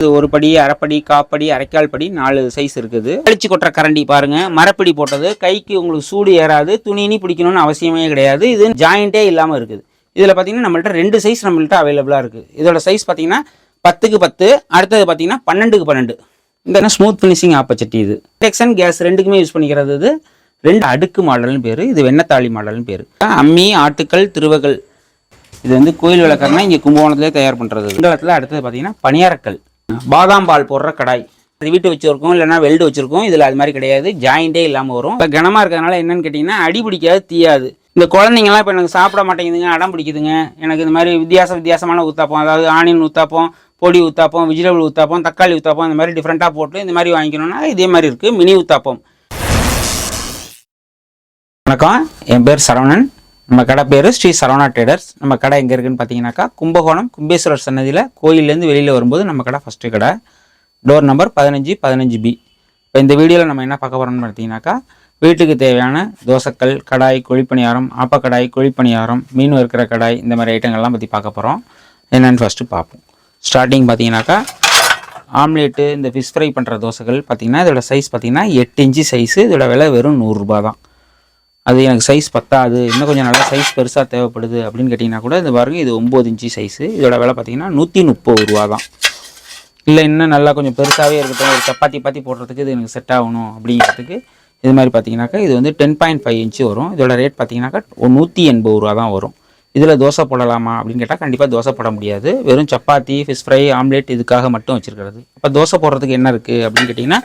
இது ஒரு படி அரைப்படி காப்படி அரைக்கால் படி நாலு சைஸ் இருக்குது. அழிச்சு கொட்டுற கரண்டி பாருங்க. மரப்பிடி போட்டது. கைக்கு உங்களுக்கு சூடு ஏறாது. துணினி பிடிக்கணும்னு அவசியமே கிடையாது. இது ஜாயிண்டே இல்லாமல் இருக்குது. இதில் பார்த்தீங்கன்னா நம்மள்ட்ட ரெண்டு சைஸ் நம்மள்ட்ட அவைலபிளாக இருக்குது. இதோட சைஸ் பார்த்தீங்கன்னா பத்துக்கு பத்து அடுத்தது பார்த்தீங்கன்னா பன்னெண்டுக்கு பன்னெண்டு. இந்த ஸ்மூத் ஃபினிஷிங் ஆப்பச்சட்டி இது. இண்டக்ஷன் கேஸ் ரெண்டுக்குமே யூஸ் பண்ணிக்கிறது இது. ரெண்டு அடுக்கு மாடல்னு பேர். இது வெண்ணத்தாளி மாடல்னு பேர். அம்மி ஆட்டுக்கள் திருவகள் இது வந்து கோயில் விளக்கம்னா இங்கே கும்பகோணத்திலே தயார் பண்ணுறது இந்த இடத்துல அடுத்தது பார்த்தீங்கன்னா பணியாரக்கல். பாதாம் பால் போடுற கடாய். இது வீட்டு வச்சுருக்கோம் இல்லைன்னா வெல்டு வச்சுருக்கோம். இதில் அது மாதிரி கிடையாது. ஜாயிண்டே இல்லாமல் வரும். இப்போ கனமாக இருக்கிறதுனால என்னென்னு கேட்டிங்கன்னா அடி பிடிக்காது தீயாது. இந்த குழந்தைங்கலாம் இப்போ எனக்கு சாப்பிட மாட்டேங்குதுங்க அடம் பிடிக்குதுங்க. எனக்கு இந்த மாதிரி வித்தியாச வித்தியாசமான ஊத்தாப்பம் அதாவது ஆனியன் ஊத்தாப்பம் பொடி ஊத்தாப்பம் வெஜிடபிள் ஊத்தாப்பம் தக்காளி ஊத்தாப்பம் இந்த மாதிரி டிஃப்ரெண்ட்டாக போட்டு இந்த மாதிரி வாங்கிக்கணும்னா இதே மாதிரி இருக்குது மினி ஊத்தாப்பம். வணக்கம். என் பேர் சரவணன். நம்ம கடை பேர் ஸ்ரீ சரவணா ட்ரேடர்ஸ் நம்ம கடை எங்கே இருக்குன்னு பார்த்தீங்கன்னாக்கா கும்பகோணம் கும்பேஸ்வரர் சன்னதியில் கோயிலேருந்து வெளியில் வரும்போது நம்ம கடை ஃபஸ்ட்டு கடை. டோர் நம்பர் பதினஞ்சு பதினஞ்சு பி இப்போ இந்த வீடியோவில் நம்ம என்ன பார்க்க போகிறோம்னு பார்த்தீங்கன்னாக்கா வீட்டுக்கு தேவையான தோசைக்கல் கடாய் குழிப்பணியாரம் ஆப்பக்கடாய் குழிப்பணியாரம் மீன் வறுக்கிற கடாய் இந்த மாதிரி ஐட்டங்கள்லாம் பற்றி பார்க்க போகிறோம் என்னென்னு ஃபஸ்ட்டு பார்ப்போம். ஸ்டார்டிங் பார்த்தீங்கன்னாக்கா ஆம்லேட்டு இந்த ஃபிஷ் ஃப்ரை பண்ணுற தோசைகள் பார்த்தீங்கன்னா இதோட சைஸ் பார்த்தீங்கன்னா எட்டு இன்ச்சு சைஸு இதோட விலை வெறும் நூறுரூபா தான். அது எனக்கு சைஸ் பத்தாது இன்னும் கொஞ்சம் நல்லா சைஸ் பெருசாக தேவைப்படுது அப்படின்னு கேட்டிங்கன்னா கூட இது பாருங்கள் இது ஒம்பது இன்ச்சு சைஸு இதோட விலை பார்த்தீங்கன்னா நூற்றி முப்பது ரூபா தான் இல்லை இன்னும் நல்லா கொஞ்சம் பெருசாகவே இருக்கட்டும் ஒரு சப்பாத்தி பாத்தி போடுறதுக்கு இது எனக்கு செட் ஆகணும் அப்படிங்கிறதுக்கு இது மாதிரி பார்த்தீங்கன்னாக்கா இது வந்து டென் பாயிண்ட் ஃபைவ் இன்ச்சு வரும். இதோட ரேட் பார்த்தீங்கன்னாக்கா நூற்றி எண்பது ரூபா தான் வரும். இதில் தோசை போடலாமா அப்படின்னு கேட்டால் கண்டிப்பாக தோசை போட முடியாது. வெறும் சப்பாத்தி ஃபிஷ் ஃப்ரை ஆம்லேட் இதுக்காக மட்டும் வச்சிருக்கிறது. அப்போ தோசை போடுறதுக்கு என்ன இருக்குது அப்படின்னு கேட்டிங்கன்னா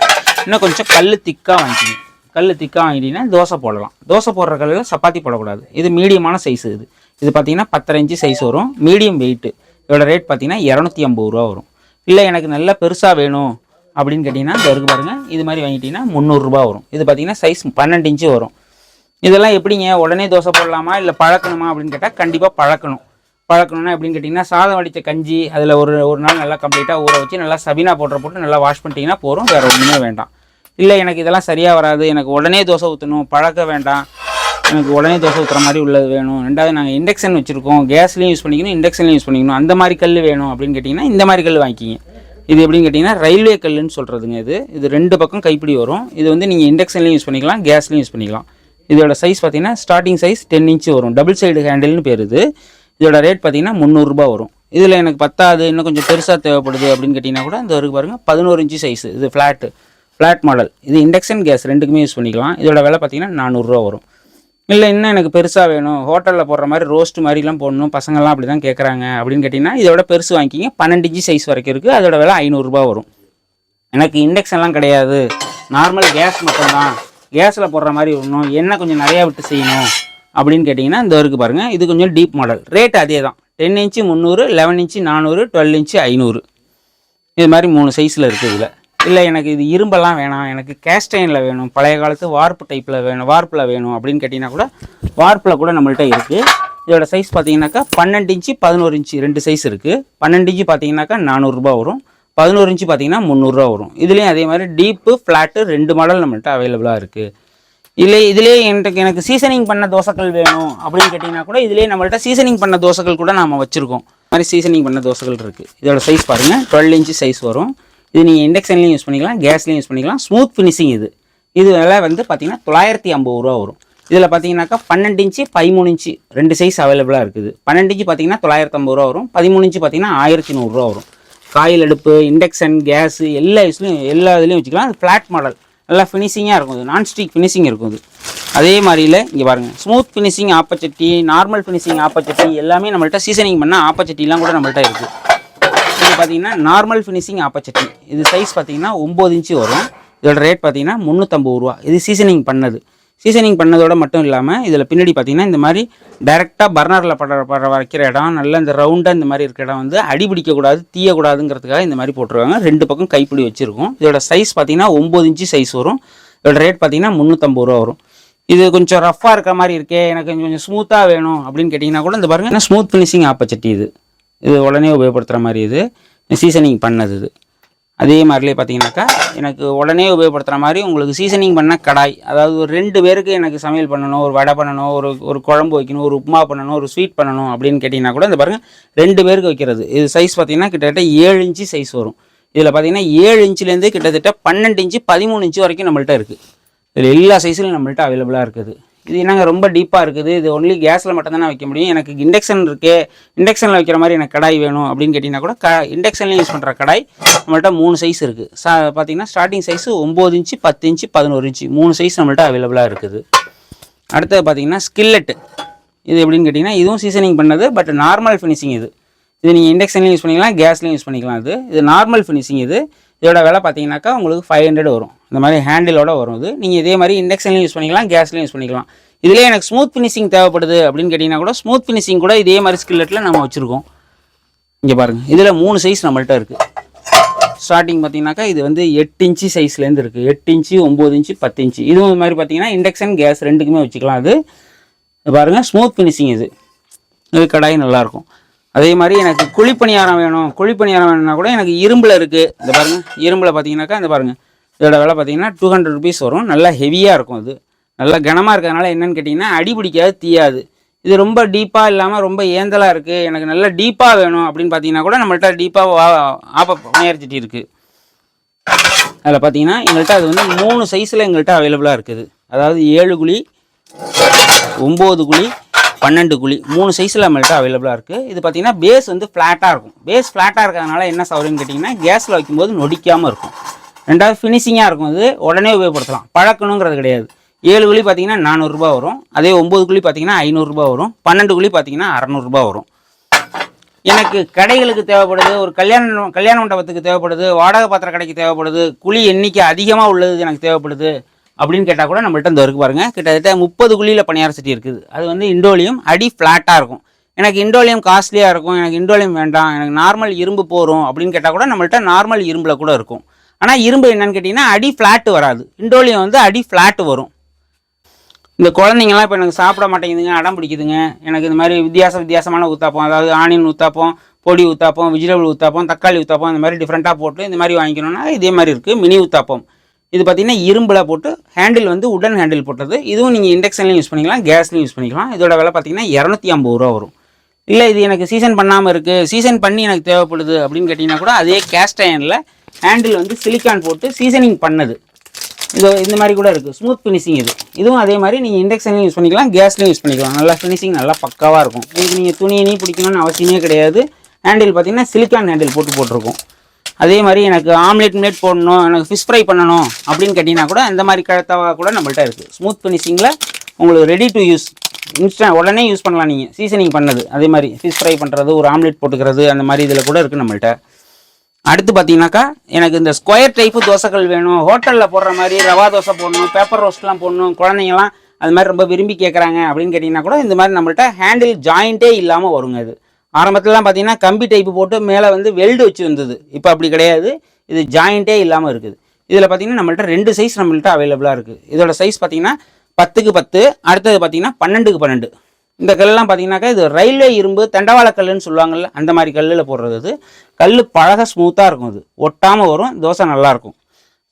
இன்னும் கொஞ்சம் கல் திக்காக வாங்கிக்கிங்க கல் திக்காக வாங்கிட்டீங்கன்னா தோசை போடலாம். தோசை போடுற கல்லில் சப்பாத்தி போடக்கூடாது. இது மீடியமான சைஸ் இது. இது பார்த்தீங்கன்னா பத்தரை இன்ச்சு சைஸ் வரும். மீடியம் வெயிட்டு இதோட ரேட் பார்த்தீங்கன்னா இரநூத்தி ஐம்பது ரூபா வரும். இல்லை எனக்கு நல்லா பெருசாக வேணும் அப்படின்னு கேட்டிங்கன்னா இந்த இருக்கு பாருங்கள் இது மாதிரி வாங்கிட்டீங்கன்னா முந்நூறுரூபா வரும். இது பார்த்தீங்கன்னா சைஸ் பன்னெண்டு இன்ச்சு வரும். இதெல்லாம் எப்படிங்க? உடனே தோசை போடலாமா? இல்லை பழக்கணுமா? அப்படின்னு கேட்டால் கண்டிப்பாக பழக்கணும். பழக்கணும்னா எப்படின்னு கேட்டிங்கன்னா சாதம் வடித்த கஞ்சி அதில் ஒரு ஒரு நாள் நல்லா கம்ப்ளீட்டாக ஊற வச்சு நல்லா சபினா போடுற போட்டு நல்லா வாஷ் பண்ணிட்டீங்கன்னா போதும். வேறு ஒன்றுமே வேண்டாம். இல்லை எனக்கு இதெல்லாம் சரியாக வராது. எனக்கு உடனே தோசை ஊற்றணும் பழக்க வேண்டாம். எனக்கு உடனே தோசை ஊற்றுற மாதிரி உள்ளது வேணும். ரெண்டாவது நாங்கள் இண்டக்ஷன் வச்சுருக்கோம். கேஸ்லேயும் யூஸ் பண்ணிக்கணும் இண்டக்ஷன்லையும் யூஸ் பண்ணிக்கணும். அந்த மாதிரி கல் வேணும். அப்படின்னு கேட்டிங்கன்னா இந்த மாதிரி கல் வாங்கிக்கிங்க. இது எப்படின்னு கேட்டிங்கன்னா ரயில்வே கல்லுன்னு சொல்கிறதுங்க இது. இது ரெண்டு பக்கம் கைப்பிடி வரும். இது வந்து நீங்கள் இண்டக்ஷன்லையும் யூஸ் பண்ணிக்கலாம் கேஸ்லையும் யூஸ் பண்ணிக்கலாம். இதோட சைஸ் பார்த்தீங்கன்னா ஸ்டார்டிங் சைஸ் டென் இன்ச்சு வரும். டபுள் சைடு ஹேண்டில்னு பேர் இது. இதோட ரேட் பார்த்தீங்கன்னா முந்நூறுரூபா வரும். இதில் எனக்கு பத்தாது. இன்னும் கொஞ்சம் பெருசாக தேவைப்படுது அப்படின்னு கேட்டிங்கன்னா கூட இந்த வரைக்கும் பாருங்கள் பதினோரு இன்ச்சு சைஸ் இது ஃப்ளாட்டு ஃப்ளாட் மாடல் இது இண்டக்ஷன் கேஸ் ரெண்டுக்குமே யூஸ் பண்ணிக்கலாம். இதோட விலை பார்த்தீங்கன்னா நானூறுரூவா வரும். இல்லை இன்னும் எனக்கு பெருசாக வேணும். ஹோட்டலில் போடுற மாதிரி ரோஸ்ட் மாதிரிலாம் போடணும். பசங்கள்லாம் அப்படி தான் கேட்குறாங்க அப்படின்னு கேட்டிங்கன்னா இதோட பெருசு வாங்கிக்கிங்க. பன்னெண்டு இன்ச்சு சைஸ் வரைக்கும் இருக்குது அதோட விலை ஐநூறுரூபா வரும். எனக்கு இண்டக்ஷன்லாம் கிடையாது. நார்மல் கேஸ் மட்டும்தான். கேஸில் போடுற மாதிரி வரணும் எண்ணெய் கொஞ்சம் நிறையா விட்டு செய்யணும் அப்படின்னு கேட்டிங்கன்னா இந்த இருக்குது பாருங்கள் இது கொஞ்சம் டீப் மாடல் ரேட் அதே தான் டென் இன்ச்சு முந்நூறு லெவன் இன்ச்சு நானூறு டுவெல் இன்ச்சு ஐநூறு. இது மாதிரி மூணு சைஸில் இருக்குது இதில். இல்லை எனக்கு இது இரும்பெல்லாம் வேணாம். எனக்கு கேஸ்டைனில் வேணும். பழைய காலத்து வார்ப்பு டைப்பில் வேணும். வார்ப்பில் வேணும் அப்படின்னு கேட்டிங்கன்னா கூட வார்ப்பில் கூட நம்மள்கிட்ட இருக்குது இதோட சைஸ் பார்த்தீங்கன்னாக்கா பன்னெண்டு இன்ச்சு பதினோரு இன்ச்சு ரெண்டு சைஸ் இருக்குது பன்னெண்டு இன்ச்சு பார்த்தீங்கன்னாக்கா நானூறுரூபா வரும். பதினோரு இன்ச்சு பார்த்தீங்கன்னா முந்நூறுரூவா வரும். இதுலேயும் அதே மாதிரி டீப்பு ஃப்ளாட்டு ரெண்டு மாடல் நம்மள்கிட்ட அவைலபிளாக இருக்குது இல்லை இதுலேயே எனக்கு எனக்கு சீசனிங் பண்ண தோசைகள் வேணும் அப்படின்னு கேட்டிங்கன்னா கூட இதுலேயே நம்மள்கிட்ட சீசனிங் பண்ண தோசைகள் கூட நம்ம வச்சுருக்கோம். மாதிரி சீசனிங் பண்ண தோசைகள் இருக்குது இதோட சைஸ் பாருங்கள் டுவெல் இன்ச்சு சைஸ் வரும். இது நீங்கள் இண்டக்ஷன்லையும் யூஸ் பண்ணிக்கலாம் கேஸ்லையும் யூஸ் பண்ணிக்கலாம். ஸ்மூத் ஃபினிஷிங் இது. இது விலை வந்து பார்த்திங்கன்னா தொள்ளாயிரத்தி ஐம்பது ரூபா வரும். இதில் பார்த்தீங்கன்னாக்கா பன்னெண்டு இன்ச்சு பதிமூணு இன்ச்சு ரெண்டு சைஸ் அவைலபிளாக இருக்குது. பன்னெண்டு இன்ச்சு பார்த்தீங்கன்னா தொள்ளாயிரத்தி ஐம்பது ரூபா வரும். பதிமூணு இன்ச்சு பார்த்தீங்கன்னா ஆயிரத்தி நூறுரூவா வரும். காயில் அடுப்பு இண்டக்ஷன் கேஸு எல்லா யூஸ்லையும் எல்லா இதுலேயும் வச்சுக்கலாம். அது ஃப்ளாட் மாடல் நல்லா ஃபினிஷிங்காக இருக்கும் இது. நான்ஸ்டிக் ஃபினிஷிங் இருக்கும் இது. அதே மாதிரியில் இங்கே பாருங்கள் ஸ்மூத் ஃபினிஷிங் ஆப்பச்சட்டி நார்மல் ஃபினிஷிங் ஆப்பச்சட்டி எல்லாமே நம்மள்ட்ட சீசனிங் பண்ணால் ஆப்பச்சட்டிலாம் கூட நம்மள்ட்ட இருக்குது பார்த்தீங்கன்னா நார்மல் ஃபினிஷிங் ஆப்பச்சட்டி இது சைஸ் பார்த்தீங்கன்னா ஒம்பது இன்ச்சு வரும். இதோட ரேட் பார்த்தீங்கன்னா முந்நூற்றம்பது ரூபா. இது சீசனிங் பண்ணது. சீசனிங் பண்ணதோட மட்டும் இல்லாமல் இதில் பின்னாடி பார்த்தீங்கன்னா இந்த மாதிரி டைரெக்டாக பர்னரில் படுற படுற வைக்கிற இடம் நல்ல இந்த ரவுண்டாக இந்த மாதிரி இருக்கிற இடம் வந்து அடி பிடிக்கக்கூடாது தீயக்கூடாதுங்கிறதுக்காக இந்த மாதிரி போட்டிருக்காங்க ரெண்டு பக்கம் கைப்பிடி வச்சுருக்கும். இதோட சைஸ் பார்த்தீங்கன்னா ஒம்பது இன்ச்சு சைஸ் வரும். இதோட ரேட் பார்த்தீங்கன்னா முந்நூற்றம்பது ரூபா வரும். இது கொஞ்சம் ரஃப்பாக இருக்கிற மாதிரி இருக்கே எனக்கு கொஞ்சம் கொஞ்சம் ஸ்மூத்தாக வேணும் அப்படின்னு கேட்டிங்கன்னா கூட இந்த பாருங்க ஸ்மூத் ஃபினிஷிங் ஆப்பச்சட்டி இது. இது உடனே உபயோகப்படுத்துகிற மாதிரி இது. சீசனிங் பண்ணது இது. அதே மாதிரிலே பார்த்தீங்கன்னாக்கா எனக்கு உடனே உபயோகப்படுத்துகிற மாதிரி உங்களுக்கு சீசனிங் பண்ண கடாய் அதாவது ஒரு ரெண்டு பேருக்கு எனக்கு சமையல் பண்ணணும் ஒரு வடை பண்ணணும் ஒரு ஒரு குழம்பு வைக்கணும் ஒரு உப்புமா பண்ணணும் ஒரு ஸ்வீட் பண்ணணும் அப்படின்னு கேட்டிங்கன்னா கூட இந்த பாருங்கள் ரெண்டு பேருக்கு வைக்கிறது. இது சைஸ் பார்த்தீங்கன்னா கிட்டத்தட்ட ஏழு இன்ச்சு சைஸ் வரும். இதில் பார்த்தீங்கன்னா ஏழு இன்ச்சுலேருந்து கிட்டத்தட்ட பன்னெண்டு இன்ச்சு பதிமூணு இன்ச்சு வரைக்கும் நம்மள்ட்ட இருக்குது இதில் எல்லா சைஸ்லையும் நம்மள்ட்ட அவைலபிளாக இருக்குது. இது என்னங்க ரொம்ப டீப்பாக இருக்குது. இது ஒன்லி கேஸில் மட்டும்தானே வைக்க முடியும். எனக்கு இண்டக்ஷன் இருக்குது இண்டக்ஷனில் வைக்கிற மாதிரி எனக்கு கடாய் வேணும் அப்படின்னு கேட்டிங்கன்னா கூட க இண்டக்ஷன்லேயும் யூஸ் பண்ணுற கடாய் நம்மள்ட்ட மூணு சைஸ் இருக்குது சா பார்த்தீங்கன்னா ஸ்டார்டிங் சைஸு ஒம்பது இன்ச்சு பத்து இன்ச்சு பதினோரு இன்ச்சு மூணு சைஸ் நம்மள்ட்ட அவைலபிளாக இருக்குது. அடுத்தது பார்த்தீங்கன்னா ஸ்கில்லெட்டு இது எப்படின்னு கேட்டிங்கன்னா இதுவும் சீசனிங் பண்ணது பட் நார்மல் ஃபினிஷிங் இது. இது நீங்கள் இண்டக்ஷன்லையும் யூஸ் பண்ணிக்கலாம் கேஸ்லையும் யூஸ் பண்ணிக்கலாம் இது. இது நார்மல் ஃபினிஷிங் இது. இதோட விலை பார்த்தீங்கன்னாக்கா உங்களுக்கு ஃபைவ் ஹண்ட்ரட் வரும். இந்த மாதிரி ஹேண்டிலோட வரும் இது. நீங்கள் இதே மாதிரி இண்டக்ஷன்லையும் யூஸ் பண்ணிக்கலாம் கேஸ்லையும் யூஸ் பண்ணிக்கலாம். இதுலேயே எனக்கு ஸ்மூத் ஃபினிஷிங் தேவைப்படுது அப்படின்னு கேட்டிங்கன்னா கூட ஸ்மூத் ஃபினிஷிங் கூட இதே மாதிரி ஸ்கில்லெட்டில் நம்ம வச்சுருக்கோம். இங்கே பாருங்கள் இதில் மூணு சைஸ் நம்மள்ட்ட இருக்குது ஸ்டார்டிங் பார்த்தீங்கன்னாக்கா இது வந்து எட்டு இன்ச்சு சைஸ்லேருந்து இருக்குது எட்டு இன்ச்சு ஒம்பது இன்ச்சு பத்து இன்ச்சு இதுவும் இது மாதிரி பார்த்தீங்கன்னா இண்டக்ஷன் கேஸ் ரெண்டுக்குமே வச்சுக்கலாம். அது பாருங்கள் ஸ்மூத் ஃபினிஷிங் இது. இது கடாய் நல்லாயிருக்கும் அதே மாதிரி எனக்கு குழிப்பணியாரம் வேணும். குழிப்பணியாரம் வேணும்னா கூட எனக்கு இரும்பில் இருக்குது இந்த பாருங்கள் இரும்பில் பார்த்தீங்கன்னாக்கா இந்த பாருங்கள் இதோட விலை பார்த்தீங்கன்னா டூ ஹண்ட்ரட் ருபீஸ் வரும். நல்லா ஹெவியாக இருக்கும் அது. நல்லா கனமாக இருக்கிறதுனால என்னென்னு கேட்டிங்கன்னா அடி பிடிக்காது தீயாது. இது ரொம்ப டீப்பாக இல்லாமல் ரொம்ப ஏந்தலாக இருக்குது எனக்கு நல்லா டீப்பாக வேணும் அப்படின்னு பார்த்தீங்கன்னா கூட நம்மள்ட்ட டீப்பாக ஆப்ப முயற்சிட்டு இருக்குது அதில் பார்த்தீங்கன்னா எங்கள்கிட்ட அது வந்து மூணு சைஸில் எங்கள்கிட்ட அவைலபிளாக இருக்குது. அதாவது ஏழு குழி ஒம்பது குழி பன்னெண்டு குழி மூணு சைஸில் நம்மள்கிட்ட அவைலபிளாக இருக்குது இது பார்த்தீங்கன்னா பேஸ் வந்து ஃப்ளாட்டாக இருக்கும். பேஸ் ஃப்ளாட்டாக இருக்கிறதுனால என்ன சௌகரியம்னு கேட்டிங்கன்னா கேஸில் வைக்கும்போது நொடிக்காமல் இருக்கும். ரெண்டாவது ஃபினிஷிங்காக இருக்கும் அது உடனே உபயோகப்படுத்தலாம். பழக்கணுங்கிறது கிடையாது. ஏழு குழி பார்த்தீங்கன்னா நானூறுரூபா வரும். அதே ஒம்பது குழி பார்த்தீங்கன்னா ஐநூறுரூபா வரும். பன்னெண்டு குழி பார்த்தீங்கன்னா அறநூறுபா வரும். எனக்கு கடைகளுக்கு தேவைப்படுது ஒரு கல்யாண கல்யாண மண்டபத்துக்கு தேவைப்படுது வாடகை பாத்திர கடைக்கு தேவைப்படுது குழி எண்ணிக்கை அதிகமாக உள்ளது எனக்கு தேவைப்படுது. அப்படின்னு கேட்டால் கூட நம்மள்ட்ட இந்த இருக்கு பாருங்கள் கிட்டத்தட்ட முப்பது குழியில் பணியார சட்டி இருக்குது. அது வந்து இண்டோலியம் அடி ஃப்ளாட்டாக இருக்கும். எனக்கு இண்டோலியம் காஸ்ட்லியாக இருக்கும். எனக்கு இண்டோலியம் வேண்டாம். எனக்கு நார்மல் இரும்பு போகிறோம் அப்படின்னு கேட்டால் கூட நம்மள்ட்ட நார்மல் இரும்பில் கூட இருக்கும். ஆனால் இரும்பு என்னன்னு கேட்டிங்கன்னா அடி ஃப்ளாட்டு வராது. இண்டோலியம் வந்து அடி ஃப்ளாட்டு வரும். இந்த குழந்தைங்கலாம் இப்போ எனக்கு சாப்பிட மாட்டேங்குதுங்க அடம் பிடிக்குதுங்க. எனக்கு இந்த மாதிரி வித்தியாச வித்தியாசமான ஊத்தாப்பம் அதாவது ஆனியன் ஊத்தாப்பம் பொடி ஊத்தாப்பம் வெஜிடபிள் ஊத்தாப்பம் தக்காளி ஊத்தாப்பம் இந்த மாதிரி டிஃப்ரெண்ட்டாக போட்டு இந்த மாதிரி வாங்கிக்கணும்னா இதே மாதிரி இருக்குது மினி ஊத்தாப்பம். இது பார்த்தீங்கன்னா இரும்பில் போட்டு ஹேண்டில் வந்து உடன் ஹேண்டில் போட்டது. இதுவும் நீங்கள் இண்டக்ஷன்லையும் யூஸ் பண்ணிக்கலாம் கேஸ்லையும் யூஸ் பண்ணிக்கலாம். இதோட விலை பார்த்தீங்கன்னா இரநூத்தி ஐம்பது ரூபா வரும். இல்லை இது எனக்கு சீசன் பண்ணாமல் இருக்குது சீசன் பண்ணி எனக்கு தேவைப்படுது அப்படின்னு கேட்டிங்கன்னா கூட அதே கேஸ்ட் அயனில் ஹேண்டில் வந்து சிலிக்கான் போட்டு சீசனிங் பண்ணது. இது இந்த மாதிரி கூட இருக்குது ஸ்மூத் ஃபினிஷிங் இது. இதுவும் அதே மாதிரி நீங்கள் இண்டக்ஷன்லையும் யூஸ் பண்ணிக்கலாம் கேஸ்லையும் யூஸ் பண்ணிக்கலாம். நல்லா ஃபினிஷிங் நல்லா பக்காவாக இருக்கும். இதுக்கு நீங்கள் துணி நீ பிடிக்கணும்னு அவசியமே கிடையாது. ஹேண்டில் பார்த்தீங்கன்னா சிலிக்கான் ஹேண்டில் போட்டு போட்டிருக்கோம். அதே மாதிரி எனக்கு ஆம்லேட் மிலேட் போடணும் எனக்கு ஃபிஷ் ஃப்ரை பண்ணணும் அப்படின்னு கேட்டிங்கன்னா கூட இந்த மாதிரி கழுத்தவா கூட நம்மள்ட்ட இருக்குது ஸ்மூத் ஃபினிஷிங்கில் உங்களுக்கு ரெடி டு யூஸ் இன்ஸ்டன்ட் உடனே யூஸ் பண்ணலாம் நீங்கள் சீசனிங் பண்ணது. அதே மாதிரி ஃபிஷ் ஃப்ரை பண்ணுறது ஒரு ஆம்லேட் போட்டுக்கிறது அந்த மாதிரி இதில் கூட இருக்குது நம்மள்ட்ட. அடுத்து பார்த்தீங்கன்னாக்கா எனக்கு இந்த ஸ்கொயர் டைப்பு தோசைகள் வேணும். ஹோட்டலில் போடுற மாதிரி ரவா தோசை போடணும் பேப்பர் ரோஸ்ட்லாம் போடணும் குழந்தைங்கலாம் அது மாதிரி ரொம்ப விரும்பி கேட்குறாங்க அப்படின்னு கேட்டிங்கன்னா கூட இந்த மாதிரி நம்மள்ட்ட ஹேண்டில் ஜாயிண்ட்டே இல்லாமல் வருங்க இது. ஆரம்பத்துலலாம் பார்த்தீங்கன்னா கம்பி டைப்பு போட்டு மேலே வந்து வெல்டு வச்சு வந்தது இப்போ அப்படி கிடையாது. இது ஜாயிண்ட்டே இல்லாமல் இருக்குது. இதில் பார்த்தீங்கன்னா நம்மள்ட்ட ரெண்டு சைஸ் நம்மள்ட்ட அவைலபிளாக இருக்குது இதோட சைஸ் பார்த்தீங்கன்னா பத்துக்கு பத்து அடுத்தது பார்த்தீங்கன்னா பன்னெண்டுக்கு பன்னெண்டு. இந்த கல்லெலாம் பார்த்தீங்கன்னாக்கா இது ரயில்வே இரும்பு தண்டவாள கல்லுன்னு சொல்லுவாங்கல்ல அந்த மாதிரி கல்லில் போடுறது இது கல் பழக ஸ்மூத்தாக இருக்கும் இது ஒட்டாமல் வரும் தோசை நல்லாயிருக்கும்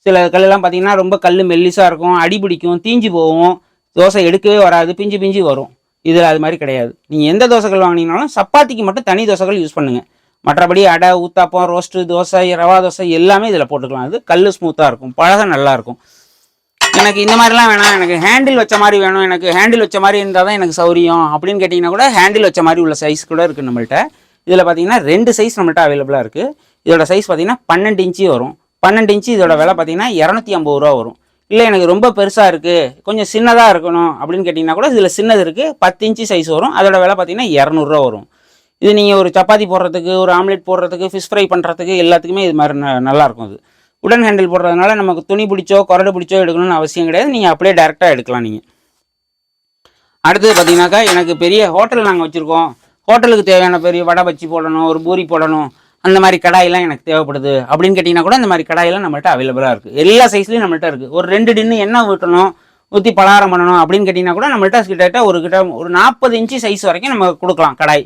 சில கல்லெல்லாம் பார்த்தீங்கன்னா ரொம்ப கல் மெல்லிசாக இருக்கும் அடி பிடிக்கும் தீஞ்சு போகும். தோசை எடுக்கவே வராது பிஞ்சு பிஞ்சு வரும். இதில் அது மாதிரி கிடையாது. நீங்கள் எந்த தோசைகள் வாங்கினீங்கனாலும் சப்பாத்திக்கு மட்டும் தனி தோசைகள் யூஸ் பண்ணுங்கள் மற்றபடி அடை ஊத்தாப்பம் ரோஸ்ட்டு தோசை ரவா தோசை எல்லாமே இதில் போட்டுக்கலாம். அது கல் ஸ்மூத்தாக இருக்கும். பழக நல்லாயிருக்கும் எனக்கு இந்த மாதிரிலாம் வேணாம். எனக்கு ஹேண்டில் வச்ச மாதிரி வேணும். எனக்கு ஹேண்டில் வச்ச மாதிரி இருந்தால் தான் எனக்கு சௌரியம் அப்படின்னு கேட்டிங்கன்னா கூட ஹேண்டில் வச்ச மாதிரி உள்ள சைஸ் கூட இருக்குது நம்மள்கிட்ட இதில் பார்த்தீங்கன்னா ரெண்டு சைஸ் நம்மள்கிட்ட அவைலபிளாக இருக்குது இதோட சைஸ் பார்த்தீங்கன்னா பன்னெண்டு இன்ச்சு வரும். பன்னெண்டு இன்ச்சு இதோட விலை பார்த்தீங்கன்னா இரநூத்தி ஐம்பது ரூபா வரும். இல்லை எனக்கு ரொம்ப பெருசாக இருக்குது கொஞ்சம் சின்னதாக இருக்கணும். அப்படின்னு கேட்டிங்கன்னா கூட இதில் சின்னது இருக்குது பத்து இன்ச்சு சைஸ் வரும். அதோட விலை பார்த்தீங்கன்னா இரநூறுவா வரும். இது நீங்கள் ஒரு சப்பாத்தி போடுறதுக்கு ஒரு ஆம்லேட் போடுறதுக்கு ஃபிஷ் ஃப்ரை பண்ணுறதுக்கு எல்லாத்துக்குமே இது மாதிரி ந- நல்லாயிருக்கும் இது. உடன் ஹேண்டில் போடுறதுனால நமக்கு துணி பிடிச்சோ கொரடு பிடிச்சோ எடுக்கணும்னு அவசியம் கிடையாது. நீங்கள் அப்படியே டேரெக்டாக எடுக்கலாம் நீங்கள் அடுத்தது பார்த்தீங்கன்னாக்கா எனக்கு பெரிய ஹோட்டல் நாங்கள் வச்சுருக்கோம். ஹோட்டலுக்கு தேவையான பெரிய வடை பச்சி போடணும் ஒரு பூரி போடணும். அந்த மாதிரி கடாயெல்லாம் எனக்கு தேவைப்படுது அப்படின்னு கேட்டிங்கன்னா கூட இந்த மாதிரி கடாயெல்லாம் நம்மள்ட்ட அவைலபிளாக இருக்குது எல்லா சைஸ்லையும் நம்மள்ட்ட இருக்குது ஒரு ரெண்டு டின்னு எண்ணெய் ஊட்டணும் ஊற்றி பலகாரம் பண்ணணும் அப்படின்னு கேட்டிங்கன்னா கூட நம்மள்ட்ட கிட்டத்தட்ட ஒரு கிட்ட ஒரு நாற்பது இன்ச்சு சைஸ் வரைக்கும் நம்ம கொடுக்கலாம் கடாய்.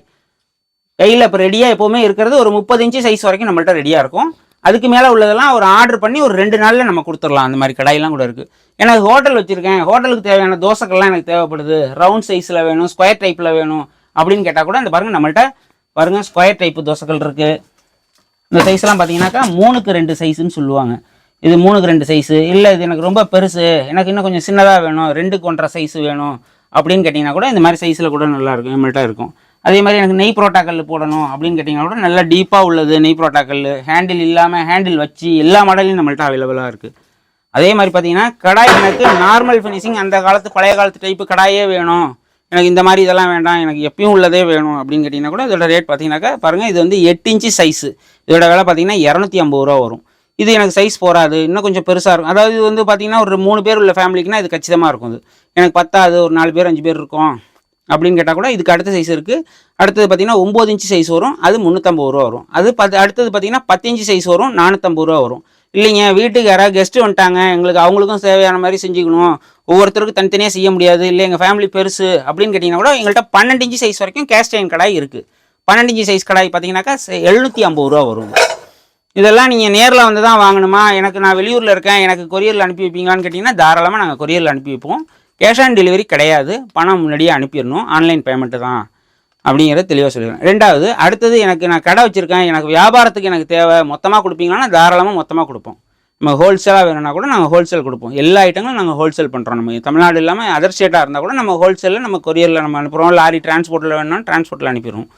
கையில் இப்போ ரெடியாக எப்போவுமே இருக்கிறது ஒரு முப்பது இன்ச்சு சைஸ் வரைக்கும் நம்மள்ட்ட ரெடியாக இருக்கும். அதுக்கு மேலே உள்ளதெல்லாம் ஒரு ஆர்டர் பண்ணி ஒரு ரெண்டு நாளில் நம்ம கொடுத்துடலாம். அந்த மாதிரி கடாயெல்லாம் கூட இருக்குது எனக்கு ஹோட்டல் வச்சுருக்கேன். ஹோட்டலுக்கு தேவையான தோசைகள்லாம் எனக்கு தேவைப்படுது. ரவுண்ட் சைஸில் வேணும் ஸ்கொயர் டைப்பில் வேணும் அப்படின்னு கேட்டால் கூட அந்த பாருங்கள் நம்மள்ட்ட பாருங்கள் ஸ்கொயர் டைப்பு தோசைகள் இருக்குது இந்த சைஸ்லாம் பார்த்தீங்கன்னாக்கா மூணுக்கு ரெண்டு சைஸுன்னு சொல்லுவாங்க. இது மூணுக்கு ரெண்டு சைஸு இல்லை இது எனக்கு ரொம்ப பெருசு. எனக்கு இன்னும் கொஞ்சம் சின்னதாக வேணும். ரெண்டுக்கு ஒன்றரை சைஸ் வேணும். அப்படின்னு கேட்டிங்கன்னா கூட இந்த மாதிரி சைஸில் கூட நல்லா இருக்கும். இருக்கும். அதே மாதிரி எனக்கு நெய் புரோட்டாக்கல் போடணும் அப்படின்னு கேட்டிங்கன்னா கூட நல்லா டீப்பாக உள்ளது நெய் புரோட்டாக்கல் ஹேண்டில் இல்லாமல் ஹேண்டில் வச்சு எல்லா மாடலையும் நம்மள்ட்ட அவைலபிளாக இருக்குது அதே மாதிரி பார்த்தீங்கன்னா கடாய் எனக்கு நார்மல் ஃபினிஷிங் அந்த காலத்து பழைய காலத்து டைப்பு கடாயே வேணும். எனக்கு இந்த மாதிரி இதெல்லாம் வேண்டாம் எனக்கு எப்பயும் உள்ளதே வேணும் அப்படின்னு கேட்டிங்கன்னா கூட இதோட ரேட் பார்த்தீங்கன்னாக்கா பாருங்கள் இது வந்து எட்டு இன்ச்சு சைஸு இதோட விலை பார்த்தீங்கன்னா இரநூத்தி ஐம்பது ரூபா வரும். இது எனக்கு சைஸ் போகாது இன்னும் கொஞ்சம் பெருசாக இருக்கும். அதாவது இது வந்து பார்த்தீங்கன்னா ஒரு மூணு பேர் உள்ள ஃபேமிலிக்குனா இது கச்சிதமாக இருக்கும் இது. எனக்கு பத்தாது ஒரு நாலு பேர் அஞ்சு பேர் இருக்கும் அப்படின்னு கேட்டால் கூட இதுக்கு அடுத்த சைஸ் இருக்குது அடுத்தது பார்த்தீங்கன்னா ஒம்பது இன்ச்சு சைஸ் வரும் அது முந்நூற்றம்பது ரூபா வரும். அது பத்து அடுத்தது பார்த்தீங்கன்னா பத்து இன்ச்சு சைஸ் வரும் நானூற்றம்பது ரூபா வரும். இல்லைங்க வீட்டுக்கு யாராவது கெஸ்ட்டு வந்துட்டாங்க எங்களுக்கு அவங்களுக்கும் தேவையான மாதிரி செஞ்சுக்கணும். ஒவ்வொருத்தருக்கும் தனித்தனியாக செய்ய முடியாது. இல்லை எங்கள் ஃபேமிலி பெருசு அப்படின்னு கேட்டிங்கன்னா கூட எங்கள்கிட்ட பன்னெண்டு இன்ச்சு சைஸ் வரைக்கும் கேஸ்டைன் கடாய் இருக்குது பன்னெண்டு இன்ச்சு சைஸ் கடாய் பார்த்தீங்கன்னாக்கா எழுநூற்றி ஐம்பது ரூபா வரும். இதெல்லாம் நீங்கள் நேரில் வந்து தான் வாங்கணுமா? எனக்கு நான் வெளியூரில் இருக்கேன் எனக்கு கொரியரில் அனுப்பி வைப்பீங்களான்னு கேட்டிங்கன்னா தாராளமாக நாங்கள் கொரியரில் அனுப்பி வைப்போம். கேஷ் ஆன் டெலிவரி கிடையாது. பணம் முன்னாடியே அனுப்பிடணும். ஆன்லைன் பேமெண்ட்டு தான். அப்படிங்கிறத தெளிவாக சொல்லிடுறேன். ரெண்டாவது அடுத்தது எனக்கு நான் கடை வச்சுருக்கேன் எனக்கு வியாபாரத்துக்கு எனக்கு தேவை மொத்தமாக கொடுப்பீங்கன்னா தாராளமாக மொத்தமாக கொடுப்போம். நம்ம ஹோல்சேலாக வேணும்னா கூட நாங்கள் ஹோல்சேல் கொடுப்போம். எல்லா ஐட்டங்களும் நாங்கள் ஹோல்சேல் பண்ணுறோம் நம்ம தமிழ்நாடு இல்லாமல் அதர் ஸ்டேட்டாக இருந்தால் கூட நம்ம ஹோல்சேலில் நம்ம கொரியரில் நம்ம அனுப்புகிறோம் லாரி டிரான்ஸ்போர்ட்டில் வேணும்னா டிரான்ஸ்போர்ட்டில் அனுப்பிடுவோம்.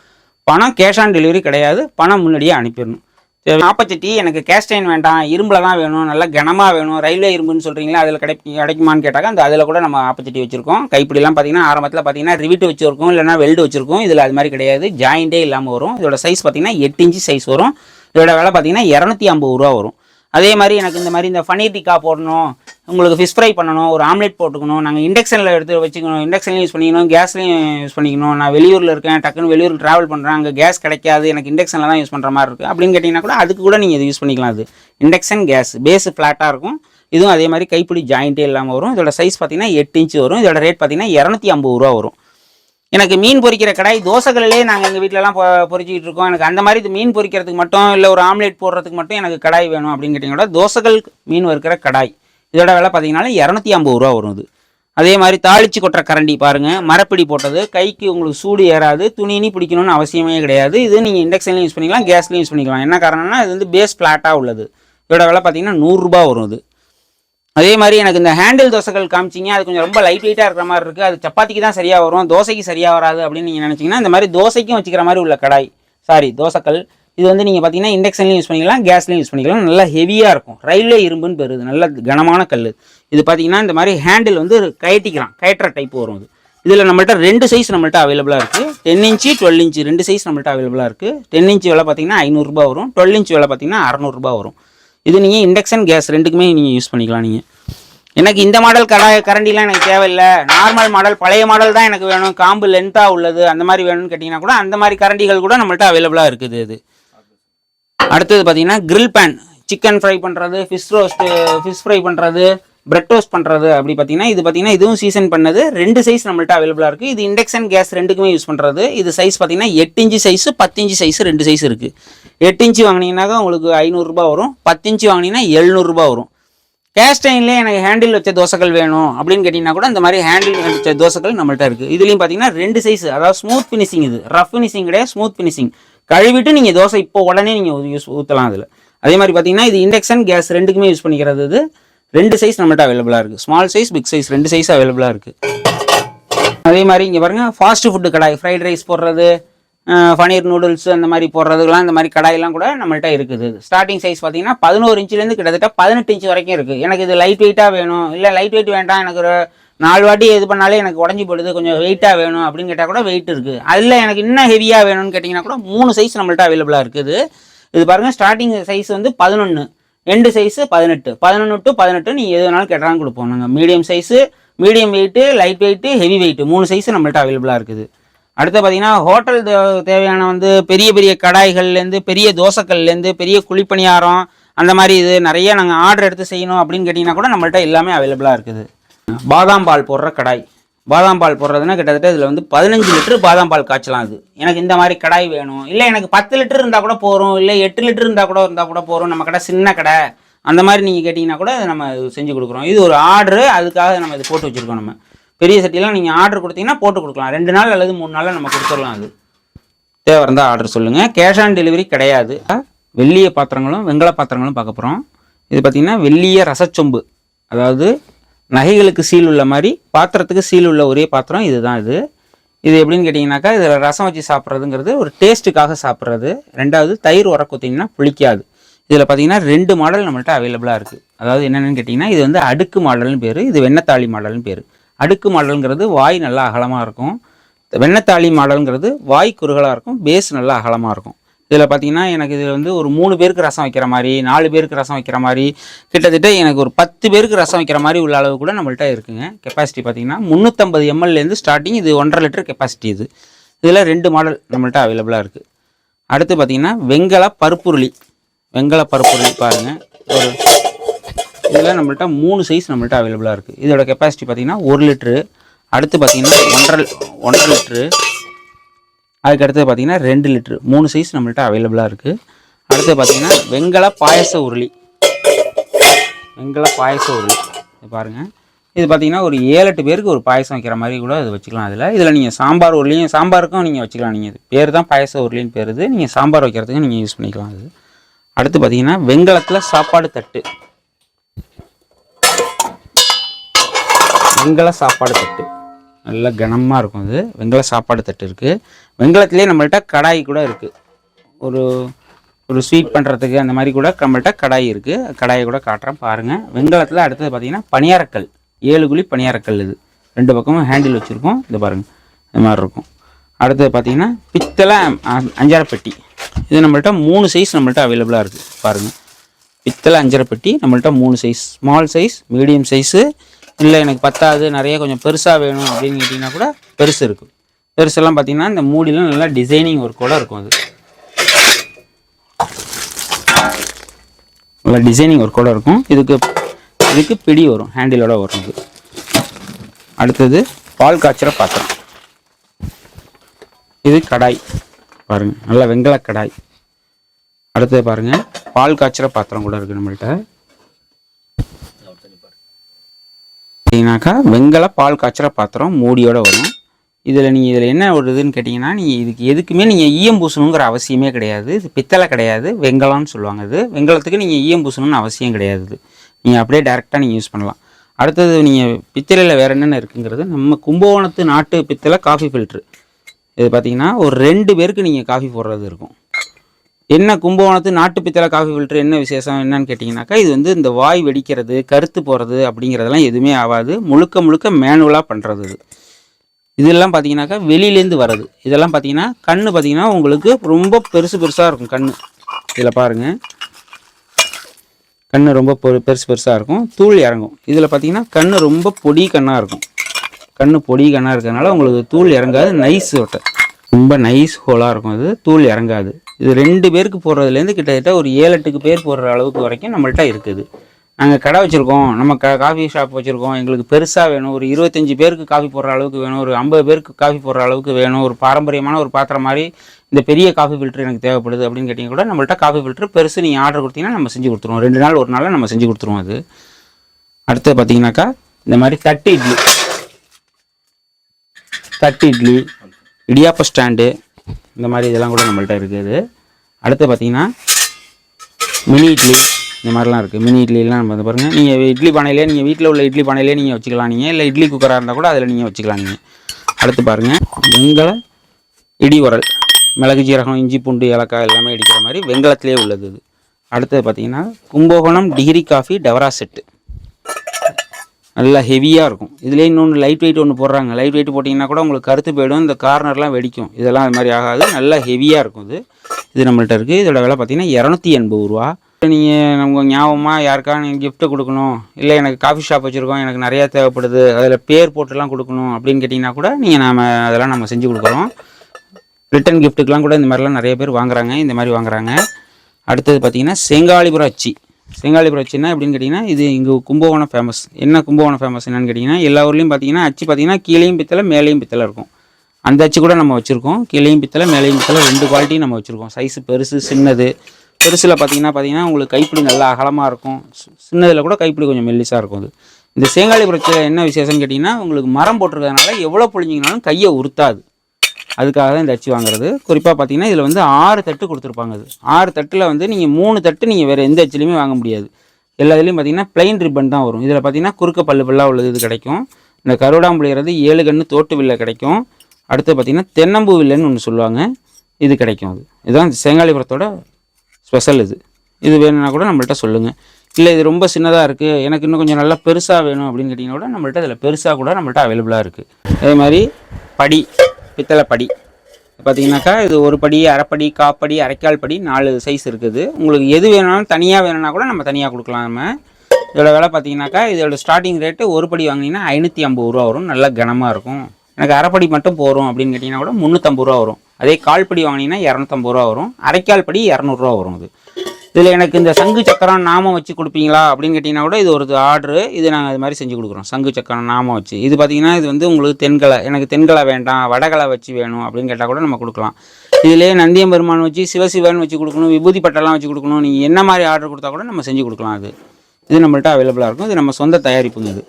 பணம் கேஷ் ஆன் டெலிவரி கிடையாது. பணம் முன்னாடியே அனுப்பிடணும். நாப்பச்சட்டி எனக்கு கேஸ்டைன் வேண்டாம் இரும்பில் தான் வேணும் நல்லா கனமாக வேணும் ரயில்வே இரும்புன்னு சொல்கிறீங்களா அதில் கிடை கிடைக்குமான்னு கேட்டாக்க அந்த அதில் கூட நம்ம ஆப்பச்சட்டி வச்சுருக்கோம். கைப்பிடிலாம் பார்த்தீங்கன்னா ஆரம்பத்தில் பார்த்தீங்கன்னா ரிவிட் வச்சுருக்கோம் இல்லைனா வெல்டு வச்சுருக்கோம் இதில் அது மாதிரி கிடையாது. ஜாயிண்டே இல்லாமல் வரும். இதோட சைஸ் பார்த்தீங்கன்னா எட்டு இன்ச்சு சைஸ் வரும். இதோட விலை பார்த்தீங்கன்னா இரநூத்தி ஐம்பது ரூபா வரும். அதே மாதிரி எனக்கு இந்த மாதிரி இந்த பனீர் டிக்கா போடணும் உங்களுக்கு ஃபிஷ் ஃப்ரை பண்ணணும் ஒரு ஆம்லெட் போட்டுக்கணும் நாங்கள் இண்டக்ஷனில் எடுத்து வச்சுக்கணும் இண்டக்ஷன்லையும் யூஸ் பண்ணிக்கணும் கேஸ்லையும் யூஸ் பண்ணிக்கணும். நான் வெளியூரில் இருக்கேன் டக்குன்னு வெளியூர் ட்ராவல் பண்ணுறேன் அங்கே கேஸ் கிடைக்காது எனக்கு இண்டக்ஷனில் தான் யூஸ் பண்ணுற மாதிரி இருக்குது அப்படின்னு கேட்டிங்கன்னா கூட அதுக்கு கூட நீங்கள் இது யூஸ் பண்ணிக்கலாம் அது. இண்டக்ஷன் கேஸ் பேஸு ஃப்ளாட்டாக இருக்கும். இதுவும் அதே மாதிரி கைப்பிடி ஜாயிண்ட்டே இல்லாமல் வரும். இதோட சைஸ் பார்த்தீங்கன்னா எட்டு இன்ச்சு வரும். இதோட ரேட் பார்த்தீங்கன்னா இரநூத்தி ஐம்பது ரூபா வரும். எனக்கு மீன் பொறிக்கிற கடாய் தோசைகளிலே நாங்கள் எங்கள் வீட்டிலலாம் பொ பொரிச்சிக்கிட்டு இருக்கோம். எனக்கு அந்த மாதிரி இது மீன் பொறிக்கிறதுக்கு மட்டும் இல்லை ஒரு ஆம்லேட் போடுறதுக்கு மட்டும் எனக்கு கடாய் வேணும் அப்படின்னு கேட்டிங்கன்னா தோசைகள் மீன் வறுக்கிற கடாய். இதோட விலை பார்த்தீங்கன்னா இரநூத்தி ஐம்பது ரூபா வரும் இது. அதே மாதிரி தாளிச்சு கொட்டுற கரண்டி பாருங்கள் மரப்பிடி போட்டது. கைக்கு உங்களுக்கு சூடு ஏறாது. துணினி பிடிக்கணும்னு அவசியமே கிடையாது. இது நீங்கள் இண்டக்ஷன்லையும் யூஸ் பண்ணிக்கலாம் கேஸ்லையும் யூஸ் பண்ணிக்கலாம். என்ன காரணம்னா இது வந்து பேஸ் ஃப்ளாட்டாக உள்ளது. இதோட விலை பார்த்தீங்கன்னா நூறுரூபா வரும் இது. அதே மாதிரி எனக்கு இந்த ஹேண்டில் தோசைகள் காமிச்சிங்க. அது கொஞ்சம் ரொம்ப லைட் வெயிட்டாக இருக்கிற மாதிரி இருக்குது அது சப்பாத்திக்கு தான் சரியாக வரும். தோசைக்கு சரியாக வராது அப்படின்னு நீங்கள் நினச்சிங்கன்னா இந்த மாதிரி தோசைக்கும் வச்சுக்கிற மாதிரி உள்ள கடாய் சாரி தோசைக்கல் இது வந்து நீங்கள் பார்த்தீங்கன்னா இண்டக்ஷன்லையும் யூஸ் பண்ணிக்கலாம் கேஸ்லையும் யூஸ் பண்ணிக்கலாம். நல்லா ஹெவியாக இருக்கும். ரயில்வே இரும்புன்னு பெறுது நல்ல கனமான கல். இது பார்த்தீங்கன்னா இந்த மாதிரி ஹேண்டில் வந்து கயட்டிக்கலாம். கயட்டுற டைப் வரும் இது இதில் நம்மள்ட்ட ரெண்டு சைஸ் நம்மள்ட்ட அவைலபிளாக இருக்குது டென் இன்ச்சு டுவெல் இன்ச்சு ரெண்டு சைஸ் நம்மள்ட்ட அவைலபிளாக இருக்குது டென் இன்ச்சு விலை பார்த்தீங்கன்னா ஐநூறுரூபா வரும். டுவெல் இன்ச்சு விலை பார்த்தீங்கன்னா அறநூறுபா வரும். இது நீங்கள் இண்டக்ஷன் கேஸ் ரெண்டுக்குமே நீங்கள் யூஸ் பண்ணிக்கலாம் நீங்கள் எனக்கு இந்த மாடல் கடாய் கரண்டிலாம் எனக்கு தேவையில்லை. நார்மல் மாடல் பழைய மாடல் தான் எனக்கு வேணும். காம்பு லென்த்தாக உள்ளது அந்த மாதிரி வேணும்னு கேட்டிங்கன்னா கூட அந்த மாதிரி கரண்டிகள் கூட நம்மள்ட்ட அவைலபிளாக இருக்குது அது அடுத்தது பார்த்தீங்கன்னா கிரில் பேன் சிக்கன் ஃப்ரை பண்ணுறது ஃபிஷ் ரோஸ்ட்டு ஃபிஷ் ஃப்ரை பண்ணுறது பிரெட் டோஸ்ட் பண்ணுறது அப்படி பார்த்தீங்கன்னா இது பார்த்தீங்கன்னா இதுவும் சீசன் பண்ணது. ரெண்டு சைஸ் நம்மள்ட்ட அவைலபிளாக இருக்குது இது இண்டக்ஷன் கேஸ் ரெண்டுக்குமே யூஸ் பண்ணுறது இது சைஸ் பார்த்தீங்கன்னா எட்டு இன்ச்சு சைஸு பத்து இன்ச்சு சைஸ் ரெண்டு சைஸ் இருக்குது எட்டு இன்ச்சு வாங்கினீங்கன்னாக்கா உங்களுக்கு ஐநூறுரூபா வரும். பத்து இன்ச்சு வாங்கினீங்கன்னா எழுநூறுபா வரும். கேஸ்டைன்லேயே எனக்கு ஹேண்டில் வச்ச தோசைகள் வேணும் அப்படின்னு கேட்டிங்கன்னா கூட இந்த மாதிரி ஹேண்டில் வச்ச தோசைகள் நம்மள்ட்ட இருக்குது இதுலேயும் பார்த்தீங்கன்னா ரெண்டு சைஸ் அதாவது ஸ்மூத் ஃபினிஷிங் இது. ரஃப் ஃபினிஷிங் கிடையாது ஸ்மூத் ஃபினிஷிங் கழுவிட்டு நீங்கள் தோசை இப்போ உடனே நீங்கள் யூஸ் ஊற்றலாம் அதில். அதே மாதிரி பார்த்தீங்கன்னா இது இண்டக்ஷன் கேஸ் ரெண்டுக்குமே யூஸ் பண்ணிக்கிறது இது. ரெண்டு சைஸ் நம்மள்ட்ட அவைலபிளாக இருக்குது ஸ்மால் சைஸ் பிக் சைஸ் ரெண்டு சைஸ் அவைலபிளாக இருக்குது அதே மாதிரி இங்கே பாருங்கள் fast food kadai fried rice போடுறது பனீர் நூடுல்ஸ் அந்த மாதிரி போடுறதுலாம் இந்த மாதிரி கடாயெல்லாம் கூட நம்மள்ட்ட இருக்குது. ஸ்டார்டிங் சைஸ் பார்த்தீங்கன்னா பதினோரு இன்ச்லேருந்து கிட்டத்தட்ட பதினெட்டு இன்ச் வரைக்கும் இருக்குது எனக்கு இது லைட் வெயிட்டாக வேணும். இல்லை லைட் வெயிட் வேண்டாம். எனக்கு ஒரு நாலு வாட்டி இது பண்ணாலே எனக்கு உடஞ்சி போடுது கொஞ்சம் வெயிட்டாக வேணும் அப்படின்னு கேட்டால் கூட வெயிட் இருக்குது அதில் எனக்கு இன்னும் ஹெவியாக வேணும்னு கேட்டிங்கன்னா கூட மூணு சைஸ் நம்மள்ட்ட அவைலபிளாக இருக்குது. இது பாருங்கள் ஸ்டார்டிங் சைஸ் வந்து பதினொன்று எண்டு சைஸு பதினெட்டு. பதினொன்று டு பதினெட்டு நீங்கள் எது வேணாலும் கேட்டாலும் கொடுப்போம். நாங்கள் medium size medium weight light weight heavy weight மூணு சைஸு நம்மள்ட்ட அவைலபிளாக இருக்குது. அடுத்து பார்த்தீங்கன்னா ஹோட்டல் தே- தேவையான வந்து பெரிய பெரிய கடாய்கள்லேருந்து பெரிய தோசைக்கல்லேருந்து பெரிய குழிப்பணியாரம் அந்த மாதிரி இது நிறைய நாங்கள் ஆர்டர் எடுத்து செய்யணும் அப்படின்னு கேட்டிங்கன்னா கூட நம்மள்ட்ட எல்லாமே அவைலபிளாக இருக்குது. பாதாம் பால் போடுற கடாய். பாதாம் பால் போடுறதுன்னா கிட்டத்தட்ட இதில் வந்து பதினஞ்சு லிட்டர் பாதாம் பால் காய்ச்சலாம் அது. எனக்கு இந்த மாதிரி கடாய் வேணும். இல்லை எனக்கு பத்து லிட்டர் இருந்தால் கூட போகிறோம் இல்லை எட்டு லிட்டர் இருந்தால் கூட இருந்தால் கூட போகிறோம் நம்ம கடை சின்ன கடை. அந்த மாதிரி நீங்கள் கேட்டிங்கன்னா கூட நம்ம செஞ்சு கொடுக்குறோம். இது ஒரு ஆர்டரு. அதுக்காக நம்ம இது போட்டு வச்சுருக்கோம் நம்ம. பெரிய சட்டிலாம் நீங்கள் ஆர்டர் கொடுத்தீங்கன்னா போட்டு கொடுக்கலாம். ரெண்டு நாள் அல்லது மூணு நாளில் நம்ம கொடுத்துடலாம் அது. தேவை இருந்தால் ஆர்டர் சொல்லுங்கள் கேஷ் ஆன் டெலிவரி கிடையாது. வெள்ளிய பாத்திரங்களும் வெங்கல பாத்திரங்களும் பார்க்க போகிறோம் இது பார்த்திங்கன்னா வெள்ளிய ரசச்சொம்பு. அதாவது நகைகளுக்கு சீல் உள்ள மாதிரி பாத்திரத்துக்கு சீல் உள்ள ஒரே பாத்திரம் இதுதான் இது. இது எப்படின்னு கேட்டிங்கனாக்கா இதில் ரசம் வச்சு சாப்பிட்றதுங்கிறது ஒரு டேஸ்ட்டுக்காக சாப்பிட்றது. ரெண்டாவது தயிர் உர குத்திங்கன்னா புளிக்காது. இதில் பார்த்தீங்கன்னா ரெண்டு மாடல் நம்மள்ட்ட அவைலபிளாக இருக்குது அதாவது என்னென்னு கேட்டிங்கன்னா இது வந்து அடுக்கு மாடல்னு பேர் இது வெண்ணத்தாளி மாடல்னு பேர். அடுக்கு மாடலுங்கிறது வாய் நல்லா அகலமாக இருக்கும். வெண்ணத்தாளி மாடலுங்கிறது வாய் குறுகலாக இருக்கும் பேஸ் நல்லா அகலமாக இருக்கும். இதில் பார்த்தீங்கன்னா எனக்கு இது வந்து ஒரு மூணு பேருக்கு ரசம் வைக்கிற மாதிரி நாலு பேருக்கு ரசம் வைக்கிற மாதிரி கிட்டத்தட்ட எனக்கு ஒரு பத்து பேருக்கு ரசம் வைக்கிற மாதிரி உள்ள அளவு கூட நம்மள்ட்ட இருக்குங்க. கெப்பாசிட்டி பார்த்தீங்கன்னா முந்நூற்றம்பது எம்எல்லேருந்து ஸ்டார்டிங் இது ஒன்றரை லிட்டர் கெப்பாசிட்டி இது. இதில் ரெண்டு மாடல் நம்மள்ட்ட அவைலபிளாக இருக்குது அடுத்து பார்த்தீங்கன்னா வெங்கல பருப்புருளி. வெங்கல பருப்புருளி பாருங்கள் ஒரு இதில் நம்மள்ட்ட மூணு சைஸ் நம்மள்ட்ட அவைலபிளாக இருக்குது இதோட கெப்பாசிட்டி பார்த்தீங்கன்னா ஒரு லிட்ரு அடுத்து பார்த்தீங்கன்னா ஒன்றரை ஒன்றரை லிட்ரு அதுக்கு அடுத்தது பார்த்தீங்கன்னா ரெண்டு லிட்ரு மூணு சைஸ் நம்மள்ட்ட அவைலபிளாக இருக்குது அடுத்து பார்த்தீங்கன்னா வெங்கல பாயச உருளி. வெங்கல பாயச உருளி. இது பாருங்கள் இது பார்த்திங்கன்னா ஒரு ஏழு எட்டு பேருக்கு ஒரு பாயசம் வைக்கிற மாதிரி கூட அது வச்சுக்கலாம் அதில். இதில் நீங்கள் சாம்பார் உருளியும் சாம்பாருக்கும் நீங்கள் வச்சுக்கலாம் நீங்கள் இது. பேர் தான் பாயச உருளின்னு பேர் இது. நீங்கள் சாம்பார் வைக்கிறதுக்கு நீங்கள் யூஸ் பண்ணிக்கலாம் அது அடுத்து பார்த்தீங்கன்னா வெங்கலத்தில் சாப்பாடு தட்டு. வெங்கல சாப்பாடு தட்டு. நல்லா கனமாக இருக்கும் அது வெங்கல சாப்பாடு தட்டு இருக்குது வெங்கலத்திலே நம்மள்ட்ட கடாய் கூட இருக்குது ஒரு ஒரு ஸ்வீட் பண்ணுறதுக்கு அந்த மாதிரி கூட நம்மள்ட்ட கடாய் இருக்குது கடாயை கூட காட்டுறேன் பாருங்கள் வெங்கலத்தில் அடுத்தது பார்த்தீங்கன்னா பணியாரக்கல் ஏழு குழி பணியாரக்கல் இது. ரெண்டு பக்கமும் ஹேண்டில் வச்சுருக்கோம். இது பாருங்கள் இந்த மாதிரி இருக்கும். அடுத்தது பார்த்தீங்கன்னா பித்தளை அ- அஞ்சார பெட்டி இது நம்மள்ட்ட மூணு சைஸ் நம்மள்ட்ட அவைலபிளாக இருக்குது பாருங்கள் பித்தளை அஞ்சரைப்பட்டி நம்மள்ட்ட மூணு size small size medium size இல்லை எனக்கு பத்தாது நிறைய கொஞ்சம் பெருசாக வேணும் அப்படின்னு கேட்டிங்கன்னா கூட பெருசு இருக்கும் பெருசெல்லாம் பார்த்தீங்கன்னா இந்த மூடிலாம் நல்லா டிசைனிங் ஒர்க்கோட இருக்கும் அது. நல்லா டிசைனிங் ஒர்க்கோட இருக்கும். இதுக்கு இதுக்கு பிடி வரும் ஹேண்டிலோட வரும் இது அடுத்தது பால் காய்ச்சிற பாத்திரம். இது கடாய் பாருங்க நல்ல வெங்கல கடாய். அடுத்தது பாருங்க பால் காய்ச்சுற பாத்திரம் கூட இருக்கு நம்மள்கிட்ட பார்த்தீங்கன்னாக்கா வெங்கல பால் காய்ச்சுற பாத்திரம் மூடியோட வரும். இதில் நீங்கள் இதில் என்ன வருதுன்னு கேட்டிங்கன்னா நீங்கள் இதுக்கு எதுக்குமே நீங்கள் ஈயம் பூசணுங்கிற அவசியமே கிடையாது. இது பித்தளை கிடையாது. வெங்கலம்னு சொல்லுவாங்க இது. வெங்கலத்துக்கு நீங்கள் ஈயம் பூசணும்னு அவசியம் கிடையாது இது. நீங்கள் அப்படியே டேரெக்டாக நீங்கள் யூஸ் பண்ணலாம். அடுத்தது நீங்கள் பித்தளையில் வேறு என்னென்ன இருக்குங்கிறது நம்ம கும்பகோணத்து நாட்டு பித்தளை காஃபி ஃபில்ட்ரு இது பார்த்தீங்கன்னா ஒரு ரெண்டு பேருக்கு நீங்கள் காஃபி போடுறது இருக்கும். என்ன கும்பகோணத்து நாட்டு பித்தளை காஃபி ஃபில்ட்ரு என்ன விசேஷம் என்னன்னு கேட்டிங்கனாக்கா இது வந்து இந்த வாய் வெடிக்கிறது கருத்து போகிறது அப்படிங்கிறதெல்லாம் எதுவுமே ஆகாது. முழுக்க முழுக்க மேனுவலாக பண்ணுறது இது. இதெல்லாம் பார்த்தீங்கன்னாக்கா வெளியிலேருந்து வர்றது. இதெல்லாம் பார்த்தீங்கன்னா கண் பார்த்தீங்கன்னா உங்களுக்கு ரொம்ப பெருசு பெருசாக இருக்கும் கண் இதில் பாருங்கள் கண் ரொம்ப பொரு- பெருசு பெருசாக இருக்கும். தூள் இறங்கும். இதில் பார்த்தீங்கன்னா கண் ரொம்ப பொடி கண்ணாக இருக்கும். கண் பொடி கண்ணாக இருக்கிறதுனால உங்களுக்கு தூள் இறங்காது. நைஸ் ஒட்டை ரொம்ப நைஸ் ஹோலாக இருக்கும் இது தூள் இறங்காது. இது ரெண்டு பேருக்கு போடுறதுலேருந்து கிட்டத்தட்ட ஒரு ஏழு எட்டுக்கு பேர் போடுற அளவுக்கு வரைக்கும் நம்மள்ட்ட இருக்குது. நாங்கள் கடை வச்சுருக்கோம். நம்ம க காஃபி ஷாப் வச்சுருக்கோம். எங்களுக்கு பெருசாக வேணும். ஒரு இருபத்தஞ்சி பேருக்கு காஃபி போடுற அளவுக்கு வேணும். ஒரு ஐம்பது பேருக்கு காஃபி போடுற அளவுக்கு வேணும். ஒரு பாரம்பரியமான ஒரு பாத்திரம் மாதிரி இந்த பெரிய காஃபி ஃபில்டர் எனக்கு தேவைப்படுது அப்படின்னு கேட்டிங்க கூட நம்மள்ட்ட காஃபி ஃபில்டர் பெருசு நீங்கள் ஆர்டர் கொடுத்தீங்கன்னா நம்ம செஞ்சு கொடுத்துருவோம். ரெண்டு நாள் ஒரு நாளில் நம்ம செஞ்சு கொடுத்துருவோம் அது. அடுத்து பார்த்தீங்கன்னாக்கா இந்த மாதிரி தட்டு இட்லி. தட்டு இட்லி இடியாப்ப ஸ்டாண்டு இந்த மாதிரி இதெல்லாம் கூட நம்மள்ட்ட இருக்குது அடுத்து பார்த்தீங்கன்னா மினி இட்லி. இந்த மாதிரிலாம் இருக்குது மினி இட்லிலாம் நம்ம வந்து பாருங்கள் நீங்கள் இட்லி பானையிலே நீங்கள் வீட்டில் உள்ள இட்லி பானையிலே நீங்கள் வச்சுக்கலாம் நீங்கள் இல்லை இட்லி குக்கராக இருந்தால் கூட அதில் நீங்கள் வச்சுக்கலாம் நீங்கள் அடுத்து பாருங்கள் வெங்கல இடி உரல். மிளகு ஜீரகம் இஞ்சி பூண்டு ஏலக்காய் எல்லாமே இடிக்கிற மாதிரி வெங்கலத்திலே உள்ளது இது. அடுத்தது பார்த்தீங்கன்னா கும்பகோணம் டிகிரி காஃபி டவரா செட்டு நல்லா ஹெவியாக இருக்கும். இதுலேயே இன்னொன்று லைட் வெயிட் ஒன்று போடுறாங்க. லைட் வெயிட் போட்டிங்கன்னா கூட உங்களுக்கு கருத்து போயிடும். இந்த கார்னர்லாம் வெடிக்கும். இதெல்லாம் அது மாதிரி ஆகாது. நல்லா ஹெவியாக இருக்கும் இது. இது நம்மள்ட்ட இருக்குது இதோட விலை பார்த்தீங்கன்னா இரநூத்தி எண்பது ரூபா. நீங்கள் நம்ம ஞாபகமாக யாருக்கா நீங்கள் கிஃப்ட்டு கொடுக்கணும் இல்லை எனக்கு காஃபி ஷாப் வச்சுருக்கோம் எனக்கு நிறையா தேவைப்படுது அதில் பேர் போட்டுலாம் கொடுக்கணும் அப்படின்னு கேட்டிங்கன்னா கூட நீங்கள் நாம் அதெல்லாம் நம்ம செஞ்சு கொடுக்குறோம். ரிட்டன் கிஃப்ட்டுக்கெலாம் கூட இந்த மாதிரிலாம் நிறைய பேர் வாங்குறாங்க இந்த மாதிரி வாங்குறாங்க. அடுத்தது பார்த்தீங்கன்னா செங்காலிபுரம் அச்சி. செங்காலிபுரம் அச்சின்னா எப்படின்னு கேட்டிங்கன்னா இது இங்கே கும்பகோணம் ஃபேமஸ் என்ன கும்பகோணம் ஃபேமஸ் என்னன்னு கேட்டிங்கன்னா எல்லா ஊர்லேயும் பார்த்தீங்கன்னா அச்சு பார்த்தீங்கன்னா கீழேயும் பித்தளை மேலேயும் பித்தளை இருக்கும். அந்த அச்சு கூட நம்ம வச்சுருக்கோம். கீழேயும் பித்தளை மேலேயும் பித்தளை ரெண்டு குவாலிட்டியும் நம்ம வச்சுருக்கோம். சைஸ் பெருசு சின்னது. பெருசில் பார்த்தீங்கன்னா பார்த்தீங்கன்னா உங்களுக்கு கைப்பிடி நல்லா அகலமாக இருக்கும். சின்னதில் கூட கைப்பிடி கொஞ்சம் மெல்லிசாக இருக்கும் அது. இந்த சேங்காலிபுரத்தில் என்ன விசேஷம்னு கேட்டிங்கன்னா உங்களுக்கு மரம் போட்டிருக்கிறதுனால எவ்வளோ பொழிஞ்சிங்கனாலும் கையை உறுத்தாது. அதுக்காக தான் இந்த அச்சு வாங்குறது. குறிப்பாக பார்த்தீங்கன்னா இதில் வந்து ஆறு தட்டு கொடுத்துருப்பாங்க அது. ஆறு தட்டில் வந்து நீங்கள் மூணு தட்டு நீங்கள் வேறு எந்த அச்சுலையுமே வாங்க முடியாது. எல்லா இதுலேயும் பார்த்தீங்கன்னா பிளைன் ரிப்பன் தான் வரும். இதில் பார்த்தீங்கன்னா குறுக்க பல்லு பல்லாக உள்ளது இது கிடைக்கும். இந்த கருடாம்புளியறது ஏழு கன்று தோட்டு வில்லை கிடைக்கும். அடுத்து பார்த்தீங்கன்னா தென்னம்பூ வில்லைன்னு ஒன்று சொல்லுவாங்க. இது கிடைக்கும் அது. இதுதான் செங்காலிபுரத்தோட ஸ்பெஷல் இது. இது வேணும்னா கூட நம்மள்ட்ட சொல்லுங்கள் இல்லை இது ரொம்ப சின்னதாக இருக்குது எனக்கு இன்னும் கொஞ்சம் நல்லா பெருசாக வேணும் அப்படின்னு கேட்டிங்கன்னா கூட நம்மள்ட்ட இதில் பெருசாக கூட நம்மள்ட்ட அவைலபிளாக இருக்குது அதே மாதிரி படி பித்தளை படி. பார்த்தீங்கன்னாக்கா இது ஒரு படி அரைப்படி காப்படி அரைக்கால் படி நாலு சைஸ் இருக்குது. உங்களுக்கு எது வேணாலும் தனியாக வேணும்னா கூட நம்ம தனியாக கொடுக்கலாம். நம்ம இதோட விலை பார்த்தீங்கன்னாக்கா இதோட ஸ்டார்டிங் ரேட்டு ஒரு படி வாங்கினீங்கன்னா ஐநூற்றி ஐம்பது ரூபா வரும். நல்லா கனமாக இருக்கும். எனக்கு அரைப்படி மட்டும் போகிறோம் அப்படின்னு கேட்டிங்கன்னா கூட முந்நூற்றம்பது ரூபா வரும். அதே கால்படி வாங்கினீங்கன்னா இரநூத்தம்பது ரூபா வரும். அரைக்கால் படி இரநூறுவா வரும் அது. இதில் எனக்கு இந்த சங்கு சக்கரம் நாமம் வச்சு கொடுப்பீங்களா அப்படின்னு கேட்டிங்கன்னா கூட இது ஒரு ஆர்டரு இது நாங்கள் இது மாதிரி செஞ்சு கொடுக்குறோம். சங்கு சக்கரம் நாமம் வச்சு. இது பார்த்தீங்கன்னா இது வந்து உங்களுக்கு தென்கலை எனக்கு தென்கலை வேண்டாம் வடகலை வச்சு வேணும் அப்படின்னு கேட்டால் கூட நம்ம கொடுக்கலாம். இதிலே நந்தியம் பெருமான் வச்சு சிவசிவன் வச்சு கொடுக்கணும் விபூதி பட்டெல்லாம் வச்சு கொடுக்கணும். நீங்கள் என்ன மாதிரி ஆர்டர் கொடுத்தா கூட நம்ம செஞ்சு கொடுக்கலாம் அது. இது நம்மள்ட்ட அவைலபிளாக இருக்கும். இது நம்ம சொந்த தயாரிப்புங்க இது.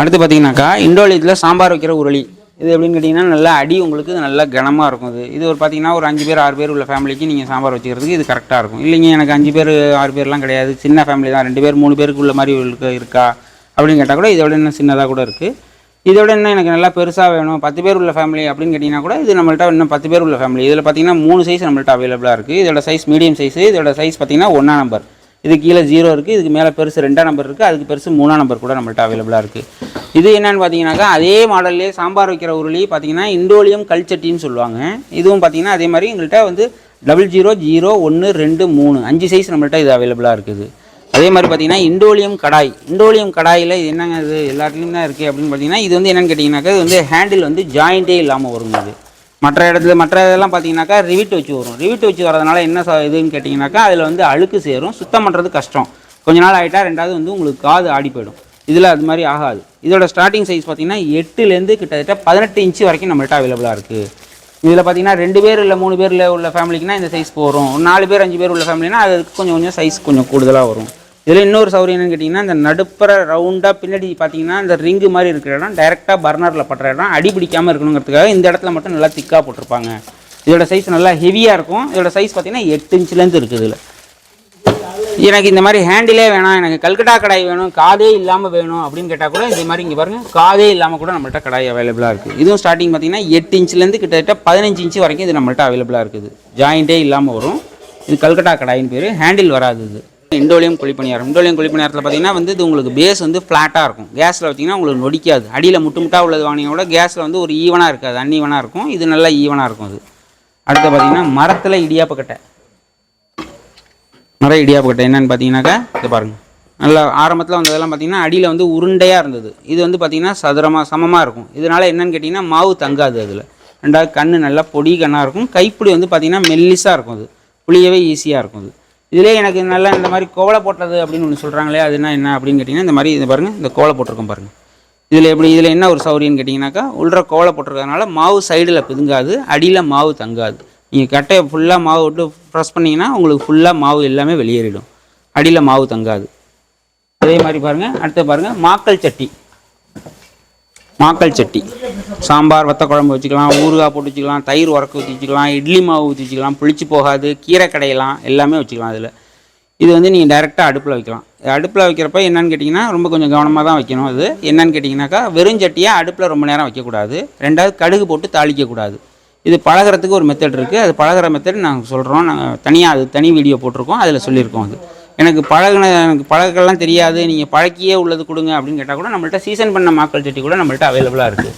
அடுத்து பார்த்தீங்கன்னாக்கா இண்டோலியத்தில் சாம்பார் வைக்கிற உருளி. இது எப்படின்னு கேட்டிங்கன்னா நல்லா அடி உங்களுக்கு நல்லா கனமாக இருக்கும் இது. இது ஒரு பார்த்தீங்கன்னா ஒரு அஞ்சு பேர் ஆறு பேர் உள்ள ஃபேமிலிக்கு நீங்கள் சாம்பார் வச்சுக்கிறதுக்கு இது கரெக்டாக இருக்கும். இல்லைங்க எனக்கு அஞ்சு பேர் ஆறு பேர்லாம் கிடையாது. சின்ன ஃபேமிலி தான். ரெண்டு பேர் மூணு பேருக்கு உள்ள மாதிரி இருக்கா அப்படின்னு கேட்டால் கூட இதை விட இன்னும் சின்னதாக கூட இருக்குது இதோட இன்னும் எனக்கு நல்லா பெருசாக வேணும். பத்து பேர் உள்ள ஃபேமிலி அப்படின்னு கேட்டிங்கன்னா கூட இது நம்மள்ட்ட இன்னும் பத்து பேர் உள்ள ஃபேமிலி இதில் பார்த்தீங்கன்னா மூணு சைஸ் நம்மள்ட்ட அவைலபிளாக இருக்குது இதோட சைஸ் மீடியம் சைஸ் இதோட சைஸ் பார்த்தீங்கன்னா ஒன்றா நம்பர் இது கீழே ஜீரோ இருக்குது இதுக்கு மேலே பெருசு ரெண்டாம் நம்பர் இருக்குது அதுக்கு பெருசு மூணாம் நம்பர் கூட நம்மள்ட்ட அவைலபிளாக இருக்குது இது என்னென்னு பார்த்தீங்கன்னாக்கா அதே மாடல்லே சாம்பார் வைக்கிற உருளி பார்த்தீங்கன்னா இண்டோலியம் கல்ச்சட்டின்னு சொல்லுவாங்க. இதுவும் பார்த்தீங்கன்னா அதே மாதிரி எங்கள்கிட்ட வந்து டபுள் ஜீரோ ஜீரோ ஒன்று ரெண்டு மூணு அஞ்சு சைஸ் நம்மள்கிட்ட இது அவைலபிளாக இருக்குது. அதே மாதிரி பார்த்தீங்கன்னா இண்டோலியம் கடாய். இண்டோலியம் கடாயில் இது என்னங்க இது? எல்லாத்துலேயும் தான் இருக்குது அப்படின்னு பார்த்தீங்கன்னா இது வந்து என்னென்னு கேட்டிங்கனாக்கா இது வந்து ஹேண்டில் வந்து ஜாயிண்டே இல்லாமல் வருங்க இது. மற்ற இடத்துல மற்ற இதெல்லாம் பார்த்தீங்கன்னாக்கா ரிவிட் வச்சு வரும். ரிவிட் வச்சு வரதுனால என்ன இதுன்னு கேட்டிங்கனாக்கா அதில் வந்து அழுக்கு சேரும் சுத்தம் பண்ணுறது கஷ்டம். கொஞ்ச நாள் ஆகிட்டா ரெண்டாவது வந்து உங்களுக்கு காது ஆடி போயிடும். இதில் அது மாதிரி ஆகாது. இதோட ஸ்டார்டிங் சைஸ் பார்த்தீங்கன்னா எட்டுலேருந்து கிட்டத்தட்ட பதினெட்டு இன்ச்சு வரைக்கும் நம்மள்கிட்ட அவைலபிளாக இருக்குது இதில் பார்த்தீங்கன்னா ரெண்டு பேர் இல்லை மூணு பேரில் உள்ள ஃபேமிலிக்குனா இந்த சைஸ் போகிறோம் நாலு பேர் அஞ்சு பேர் உள்ள ஃபேமிலினா அதுக்கு கொஞ்சம் கொஞ்சம் சைஸ் கொஞ்சம் கூடுதலாக வரும். இதில் இன்னொரு சௌரியம் என்னன்னு கேட்டிங்கன்னா இந்த நடுப்புற ரவுண்டாக பின்னாடி பார்த்தீங்கன்னா இந்த ரிங்கு மாதிரி இருக்கிற இடம் டைரெக்டாக பர்னரில் பட்டுற இடம் அடி பிடிக்காமல் இருக்கணுங்கிறதுக்காக இந்த இடத்துல மட்டும் நல்லா திக்காக போட்டிருப்பாங்க. இதோட சைஸ் நல்லா ஹெவியாக இருக்கும். இதோட சைஸ் பார்த்தீங்கன்னா எட்டு இன்ச்லேருந்து இருக்குது இதில். எனக்கு இந்த மாதிரி ஹேண்டிலே வேணாம். எனக்கு கல்கட்டா கடாய் வேணும் காதே இல்லாமல் வேணும் அப்படின்னு கேட்டால் கூட இந்த மாதிரி இங்கே பாருங்கள் காதே இல்லாமல் கூட நம்மள்ட்ட கடாய் அவைலபிளாக இருக்குது இதுவும் ஸ்டார்டிங் பார்த்தீங்கன்னா எட்டு இன்ச்லேருந்து கிட்டத்தட்ட பதினஞ்சு இன்ச்சு வரைக்கும் இது நம்மள்ட்ட அவைலபிளாக இருக்குது. ஜாயிண்டே இல்லாமல் வரும். இது கல்கட்டா கடாயின்னு பேர். ஹேண்டில் வராது இது. இண்டோலியம் குழிப்பணியாரம் இண்டோலியம் குழிப்பணியாரத்தில் பார்த்தீங்கன்னா வந்து இது உங்களுக்கு பேஸ் வந்து ஃப்ளாட்டாக இருக்கும். கேஸில் வச்சிங்கன்னா உங்களுக்கு நொடிக்காது. அடியில் முட்டு முட்டா உள்ளது வாங்கினா கூட கேஸில் வந்து ஒரு ஈவனாக இருக்காது. அன்ஈவனாக இருக்கும். இது நல்லா ஈவனாக இருக்கும் அது. அடுத்து பார்த்தீங்கன்னா மரத்தில் இடியாப்பக்கட்டை நிறைய இடியாப்பக்கட்டை என்னென்னு பார்த்தீங்கன்னாக்கா இது பாருங்கள் நல்லா ஆரம்பத்தில் வந்ததெல்லாம் பார்த்தீங்கன்னா அடியில் வந்து உருண்டையாக இருந்தது. இது வந்து பார்த்தீங்கன்னா சதுரமாக சமமாக இருக்கும். இதனால் என்னென்னு கேட்டிங்கன்னா மாவு தங்காது அதில். ரெண்டாவது கண் நல்லா பொடி கண்ணாக இருக்கும். கைப்பிடி வந்து பார்த்தீங்கன்னா மெல்லிஸாக இருக்கும் அது. புளியவே ஈஸியாக இருக்கும் அது. இதிலே எனக்கு நல்லா இந்த மாதிரி கோவலை போட்டது அப்படின்னு ஒன்று சொல்கிறாங்களே அதுனா என்ன அப்படின்னு கேட்டிங்கன்னா இந்த மாதிரி இது பாருங்கள் இந்த கோவலை போட்டிருக்கோம் பாருங்கள் இதில் எப்படி இதில் என்ன ஒரு சௌரியன்னு கேட்டிங்கனாக்கா உள்ள கோவலை போட்டிருக்கறதுனால மாவு சைடில் பிதுங்காது அடியில் மாவு தங்காது. நீங்கள் கட்டையை ஃபுல்லாக மாவு விட்டு ப்ரெஸ் பண்ணிங்கன்னா உங்களுக்கு ஃபுல்லாக மாவு எல்லாமே வெளியேறிடும். அடியில் மாவு தங்காது. அதே மாதிரி பாருங்கள் அடுத்து பாருங்கள் மாக்கல் சட்டி. மாக்கல் சட்டி. சாம்பார் வத்த குழம்பு வச்சுக்கலாம் ஊறுகாய் போட்டு வச்சுக்கலாம் தயிர் உரக்க ஊற்றி வச்சுக்கலாம் இட்லி மாவு ஊற்றி வச்சுக்கலாம் புளிச்சு போகாது கீரை கடையலாம் எல்லாமே வச்சுக்கலாம் அதில். இது வந்து நீங்கள் டைரெக்டாக அடுப்பில் வைக்கலாம். அடுப்பில் வைக்கிறப்ப என்னென்னு கேட்டிங்கன்னா ரொம்ப கொஞ்சம் கவனமாக தான் வைக்கணும் அது. என்னென்னு கேட்டிங்கனாக்கா வெறும் சட்டியை அடுப்பில் ரொம்ப நேரம் வைக்கக்கூடாது. ரெண்டாவது கடுகு போட்டு தாளிக்கக்கூடாது. இது பழகுறதுக்கு ஒரு மெத்தட் இருக்குது அது பழகுற மெத்தட் நாங்கள் சொல்கிறோம் நாங்கள் தனியாக அது தனி வீடியோ போட்டிருக்கோம். அதில் சொல்லியிருக்கோம் அது. எனக்கு பழகின எனக்கு பழகெல்லாம் தெரியாது நீங்கள் பழக்கியே உள்ளது கொடுங்க அப்படின்னு கேட்டால் கூட நம்மள்ட்ட சீசன் பண்ண மாக்கள் சட்டி கூட நம்மள்ட்ட அவைலபிளாக இருக்குது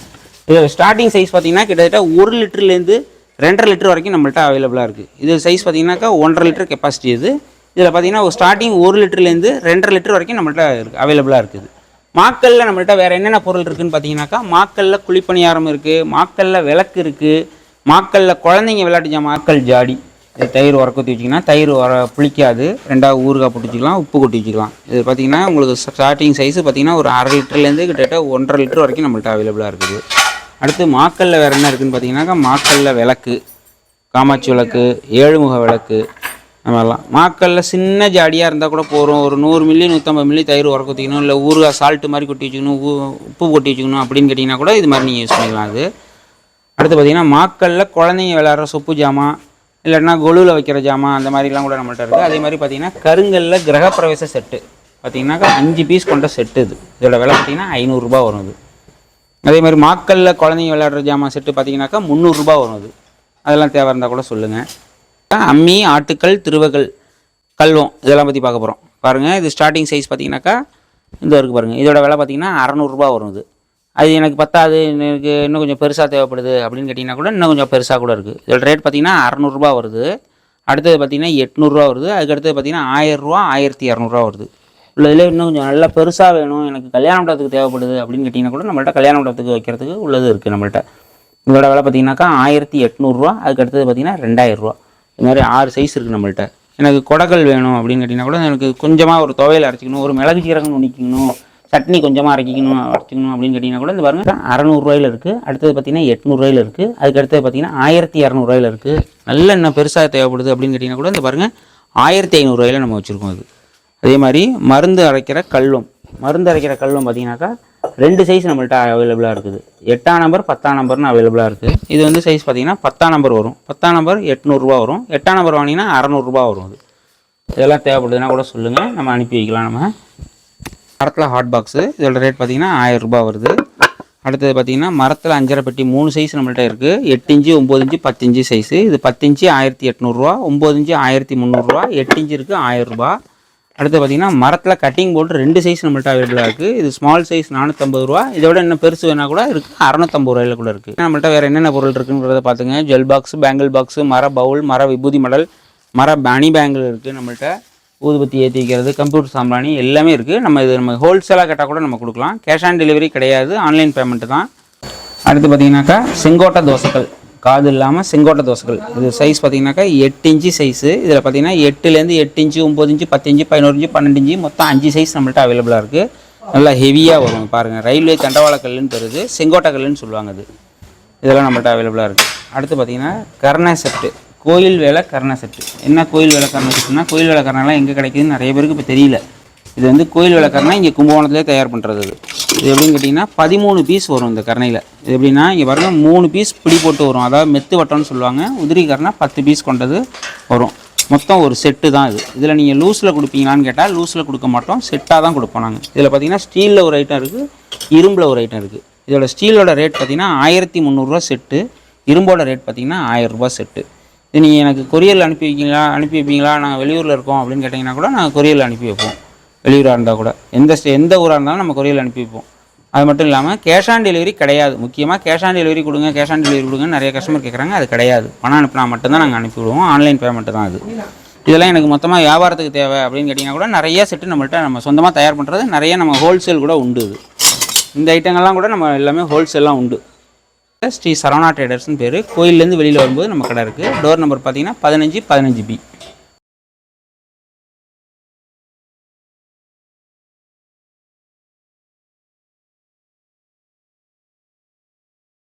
இது ஸ்டார்டிங் சைஸ் பார்த்தீங்கன்னா கிட்டத்தட்ட ஒரு லிட்டர்லேருந்து ரெண்டரை லிட்டர் வரைக்கும் நம்மள்ட்ட அவைலபிளாக இருக்குது இது சைஸ் பார்த்தீங்கன்னாக்கா ஒன்றரை லிட்டர் கெப்பாசிட்டி இது. இதில் பார்த்தீங்கன்னா ஒரு ஸ்டார்டிங் ஒரு லிட்டர்லேருந்து ரெண்டரை லிட்டர் வரைக்கும் நம்மள்ட்ட இருக்குது அவைலபிளாக இருக்குது. மாக்கல்ல நம்மள்ட்ட வேறு என்னென்ன பொருள் இருக்குதுன்னு பார்த்தீங்கன்னாக்கா மாக்கல்ல குழிப்பணியாரம் இருக்குது மாக்கல்ல விளக்கு இருக்குது மாக்கல்ல குழந்தைங்க விளையாட்டு ஜாமான் மாக்கல் ஜாடி. தயிர் உர கொத்தி வச்சிங்கன்னா தயிர் உர புளிக்காது. ரெண்டாவது ஊறுகாய் போட்டு வச்சுக்கலாம் உப்பு கொட்டி வச்சுக்கலாம். இது பார்த்தீங்கன்னா உங்களுக்கு ஸ்டார்டிங் சைஸ் பார்த்தீங்கன்னா ஒரு அரை லிட்டர்லேருந்து கிட்டத்தட்ட ஒன்றரை லிட்டர் வரைக்கும் நம்மள்ட்ட அவைலபிளாக இருக்குது. அடுத்து மாக்கல்ல வேறு என்ன இருக்குதுன்னு பார்த்தீங்கன்னாக்கா மாக்கல்ல விளக்கு காமாட்சி விளக்கு ஏழுமுக விளக்கு அந்த மாதிரிலாம். மாக்கல்ல சின்ன ஜாடியாக இருந்தால் கூட போகிறோம் ஒரு நூறு மில்லி நூற்றம்பது மில்லி தயிர் உர கொத்திக்கணும் இல்லை ஊறுகாய் சால்ட்டு மாதிரி கொட்டி வச்சுக்கணும் உப்பு கொட்டி வச்சுக்கணும் அப்படின்னு கேட்டிங்கன்னா கூட இது மாதிரி நீங்கள் யூஸ் பண்ணிக்கலாம். அது அடுத்து பார்த்தீங்கன்னா மாக்கல்ல குழந்தைங்க விளையாடுற சொப்பு ஜாமான் இல்லைன்னா கொலுவில் வைக்கிற ஜாமான் அந்த மாதிரிலாம் கூட நம்மள்ட்ட இருக்குது அதே மாதிரி பார்த்தீங்கன்னா கருங்கல்ல கிரகப்பிரவேச செட்டு. பார்த்தீங்கன்னாக்கா அஞ்சு பீஸ் கொண்ட செட்டு இது. இதோட விலை பார்த்தீங்கன்னா ஐநூறுரூபா வரும் இது. அதே மாதிரி மாக்கல்ல குழந்தைங்க விளையாடுற ஜாமான் செட்டு பார்த்தீங்கன்னாக்கா முந்நூறுரூபா வரும் அது அதெல்லாம் தேவை இருந்தால் கூட சொல்லுங்கள் அம்மி ஆட்டுக்கல் திருவகள் கல்வம் இதெல்லாம் பற்றி பார்க்க போகிறோம் பாருங்கள் இது ஸ்டார்டிங் சைஸ் பார்த்தீங்கன்னாக்கா இந்த இருக்குது பாருங்கள் இதோட விலை பார்த்தீங்கன்னா அறநூறுரூபா வரும் இது. அது எனக்கு பத்தாது எனக்கு இன்னும் கொஞ்சம் பெருசாக தேவைப்படுது அப்படின்னு கேட்டிங்கன்னா கூட இன்னும் கொஞ்சம் பெருசாக கூட இருக்குது இதோட ரேட் பார்த்தீங்கன்னா அறநூறுபா வருது. அடுத்தது பார்த்தீங்கன்னா எட்நூறுரூவா வருது. அதுக்கடுத்தது பார்த்தீங்கன்னா ஆயிரரூவா ஆயிரத்தி இரநூறுவா வருது. உள்ளதுல இன்னும் கொஞ்சம் நல்லா பெருசாக வேணும். எனக்கு கல்யாண மண்டபத்துக்கு தேவைப்படுது அப்படின்னு கேட்டிங்கன்னா கூட நம்மள்ட்ட கல்யாண மண்டபத்துக்கு வைக்கிறதுக்கு உள்ளது இருக்குது நம்மள்ட்ட. இதோட விலை பார்த்தீங்கன்னாக்கா ஆயிரத்தி எட்நூறுரூவா அதுக்கு அடுத்தது பார்த்தீங்கன்னா ரெண்டாயிரரூவா இது மாதிரி ஆறு சைஸ் இருக்குது நம்மள்ட்ட. எனக்கு கொடக்கல் வேணும் அப்படின்னு கேட்டிங்கன்னா கூட எனக்கு கொஞ்சமாக ஒரு துவையில் அரைச்சிக்கணும் ஒரு மிளகு சீரகம் நுணிக்கணும் சட்னி கொஞ்சமாக அரைக்கணும் அரைச்சிக்கணும் அப்படின்னு கேட்டிங்கன்னா கூட இந்த பாருங்கள் அறநூறுவாயில் இருக்குது அடுத்தது பார்த்தீங்கன்னா எட்நூறுவாயில் இருக்குது அதுக்கு அடுத்தது பார்த்தீங்கன்னா ஆயிரத்தி இரநூறுவாயில் இருக்குது நல்ல இன்னும் பெருசாக தேவைப்படுது அப்படின்னு கேட்டிங்கன்னா கூட இந்த பாருங்கள் ஆயிரத்தி ஐநூறுரூவாயில் நம்ம வச்சுருக்கோம் அது அதே மாதிரி மருந்து அரைக்கிற கல்லும் மருந்து அரைக்கிற கல்லும் பார்த்தீங்கன்னாக்கா ரெண்டு சைஸ் நம்மள்ட்ட அவைலபிளாக இருக்குது. எட்டாம் நம்பர் பத்தாம் நம்பர்னு அவைலபிளாக இருக்குது இது வந்து சைஸ் பார்த்தீங்கன்னா பத்தாம் நம்பர் வரும். பத்தாம் நம்பர் எட்நூறுரூவா வரும். எட்டாம் நம்பர் வாங்கினீங்கன்னா அறநூறுரூபா வரும் அது. இதெல்லாம் தேவைப்படுதுன்னா கூட சொல்லுங்கள் நம்ம அனுப்பி வைக்கலாம் நம்ம. மரத்தில் ஹாட் பாக்ஸு இதோட ரேட் பார்த்தீங்கன்னா ஆயிரரூபா வருது. அடுத்தது பார்த்தீங்கன்னா மரத்தில் அஞ்சரை பெட்டி மூணு சைஸ் நம்மள்கிட்ட இருக்குது எட்டு இஞ்சி ஒம்பது இன்ச்சு பத்து இஞ்சி சைஸு இது பத்து இன்ச்சு ஆயிரத்தி எட்நூறுரூவா ஒம்பது இஞ்சி ஆயிரத்தி முந்நூறுரூவா எட்டு இஞ்சி இருக்குது ஆயிரரூபா அடுத்து பார்த்தீங்கன்னா மரத்தில் கட்டிங் போட்டு ரெண்டு சைஸ் நம்மள்ட்ட அவைலபிளாக இருக்குது இது ஸ்மால் சைஸ் நானூற்றம்பது ரூபா. இதோட என்ன பெருசு வேணால் கூட இருக்குது அறநூற்றம்பது ரூபாயில் கூட இருக்குது நம்மள்ட்ட வேறு என்னென்ன பொருள் இருக்குங்கிறத பார்த்துங்க ஜெல் பாக்ஸ் பேங்கிள் பாக்ஸு மர பவுல் மர விபூதி மடல் மர பனி பேங்கிள் இருக்குது நம்மள்ட்ட. ஊதுபத்தி ஏற்றிக்கிறது கம்ப்யூட்டர் சாம்பிராணி எல்லாமே இருக்குது நம்ம இது நம்ம ஹோல்சேலாக கேட்டால் கூட நம்ம கொடுக்கலாம். கேஷ் ஆன் டெலிவரி கிடையாது. ஆன்லைன் பேமெண்ட்டு தான். அடுத்து பார்த்தீங்கன்னாக்கா செங்கோட்டை தோசைகள். காது இல்லாமல் செங்கோட்டை தோசைகள். இது சைஸ் பார்த்தீங்கன்னாக்கா எட்டு இன்ச்சு சைஸு இதில் பார்த்தீங்கன்னா எட்டுலேருந்து எட்டு இன்ச்சு ஒம்பது இன்ச்சு பத்து இன்ச்சு பதினோரு இன்ச்சு பன்னெண்டு இன்ச்சு மொத்தம் அஞ்சு சைஸ் நம்மள்ட்ட அவைலபிளாக இருக்குது நல்லா ஹெவியாக வரும். பாருங்கள் ரயில்வே தண்டவாள கல்லுன்னு தருது செங்கோட்டை கல்லுன்னு சொல்லுவாங்க அது. இதெல்லாம் நம்மள்ட்ட அவைலபிளாக இருக்குது அடுத்து பார்த்தீங்கன்னா கர்ண செட்டு கோயில் வேலை கர்ண செட்டு. என்ன கோயில் வேலை கர்ண செட்டுனா கோயில் வேலை கர்ணெல்லாம் எங்கே கிடைக்குதுன்னு நிறைய பேருக்கு இப்போ தெரியல. இது வந்து கோயில் வேலை கர்ணை இங்கே கும்பகோணத்திலே தயார் பண்ணுறது இது இது எப்படின்னு கேட்டிங்கன்னா பதிமூணு பீஸ் வரும் இந்த கர்ணையில். இது எப்படின்னா இங்கே பாருங்க மூணு பீஸ் பிடி போட்டு வரும். அதாவது மெத்து வட்டம்னு சொல்லுவாங்க. உதிரி கர்ணை பத்து பீஸ் கொண்டது வரும். மொத்தம் ஒரு செட்டு தான் இது. இதில் நீங்கள் லூஸில் கொடுப்பீங்களான்னு கேட்டால் லூஸில் கொடுக்க மாட்டோம். செட்டாக தான் கொடுப்போம் நாங்கள் இதில் பார்த்தீங்கன்னா ஸ்டீலில் ஒரு ஐட்டம் இருக்குது இரும்பில் ஒரு ஐட்டம் இருக்குது இதோட ஸ்டீலோட ரேட் பார்த்தீங்கன்னா ஆயிரத்தி முந்நூறுரூவா செட்டு இரும்போட ரேட் பார்த்தீங்கன்னா ஆயிரம் ரூபாய் செட்டு நீங்கள் எனக்கு கொரியரில் அனுப்பி வைக்கீங்களா அனுப்பி வைப்பீங்களா? நாங்கள் வெளியூரில் இருக்கோம் அப்படின்னு கேட்டிங்கன்னா கூட நாங்கள் கொரியரில் அனுப்பி வைப்போம். வெளியூராக இருந்தால் கூட. எந்த ஸ்டே எந்த ஊராக இருந்தாலும் நம்ம கொரியரில் அனுப்பி வைப்போம். அது மட்டும் இல்லாமல் கேஷ் ஆன் டெலிவரி கிடையாது. முக்கியமாக கேஷ் ஆன் டெலிவரி கொடுங்க கேஷ் ஆன் டெலிவரி கொடுங்க நிறைய கஸ்டமர் கேட்குறாங்க அது கிடையாது. பணம் அனுப்பினா மட்டும்தான் நாங்கள் அனுப்பிவிடுவோம் ஆன்லைன் பேமெண்ட்டு தான் அது. இதெல்லாம் எனக்கு மொத்தமாக வியாபாரத்துக்கு தேவை அப்படின்னு கேட்டிங்கன்னா கூட நிறைய செட்டு நம்மள்ட்ட நம்ம சொந்தமாக தயார் பண்ணுறது நிறைய நம்ம ஹோல்சேல் கூட உண்டு இது. இந்த ஐட்டங்கள்லாம் கூட நம்ம எல்லாமே ஹோல்சேல்லாம் உண்டு. ஸ்ரீ சரவணா ட்ரேடர்ஸ்னு பேர். கோயிலேருந்து வெளியில் வரும்போது நம்ம கடை இருக்குது டோர் நம்பர் பார்த்தீங்கன்னா பதினஞ்சு பதினஞ்சு பி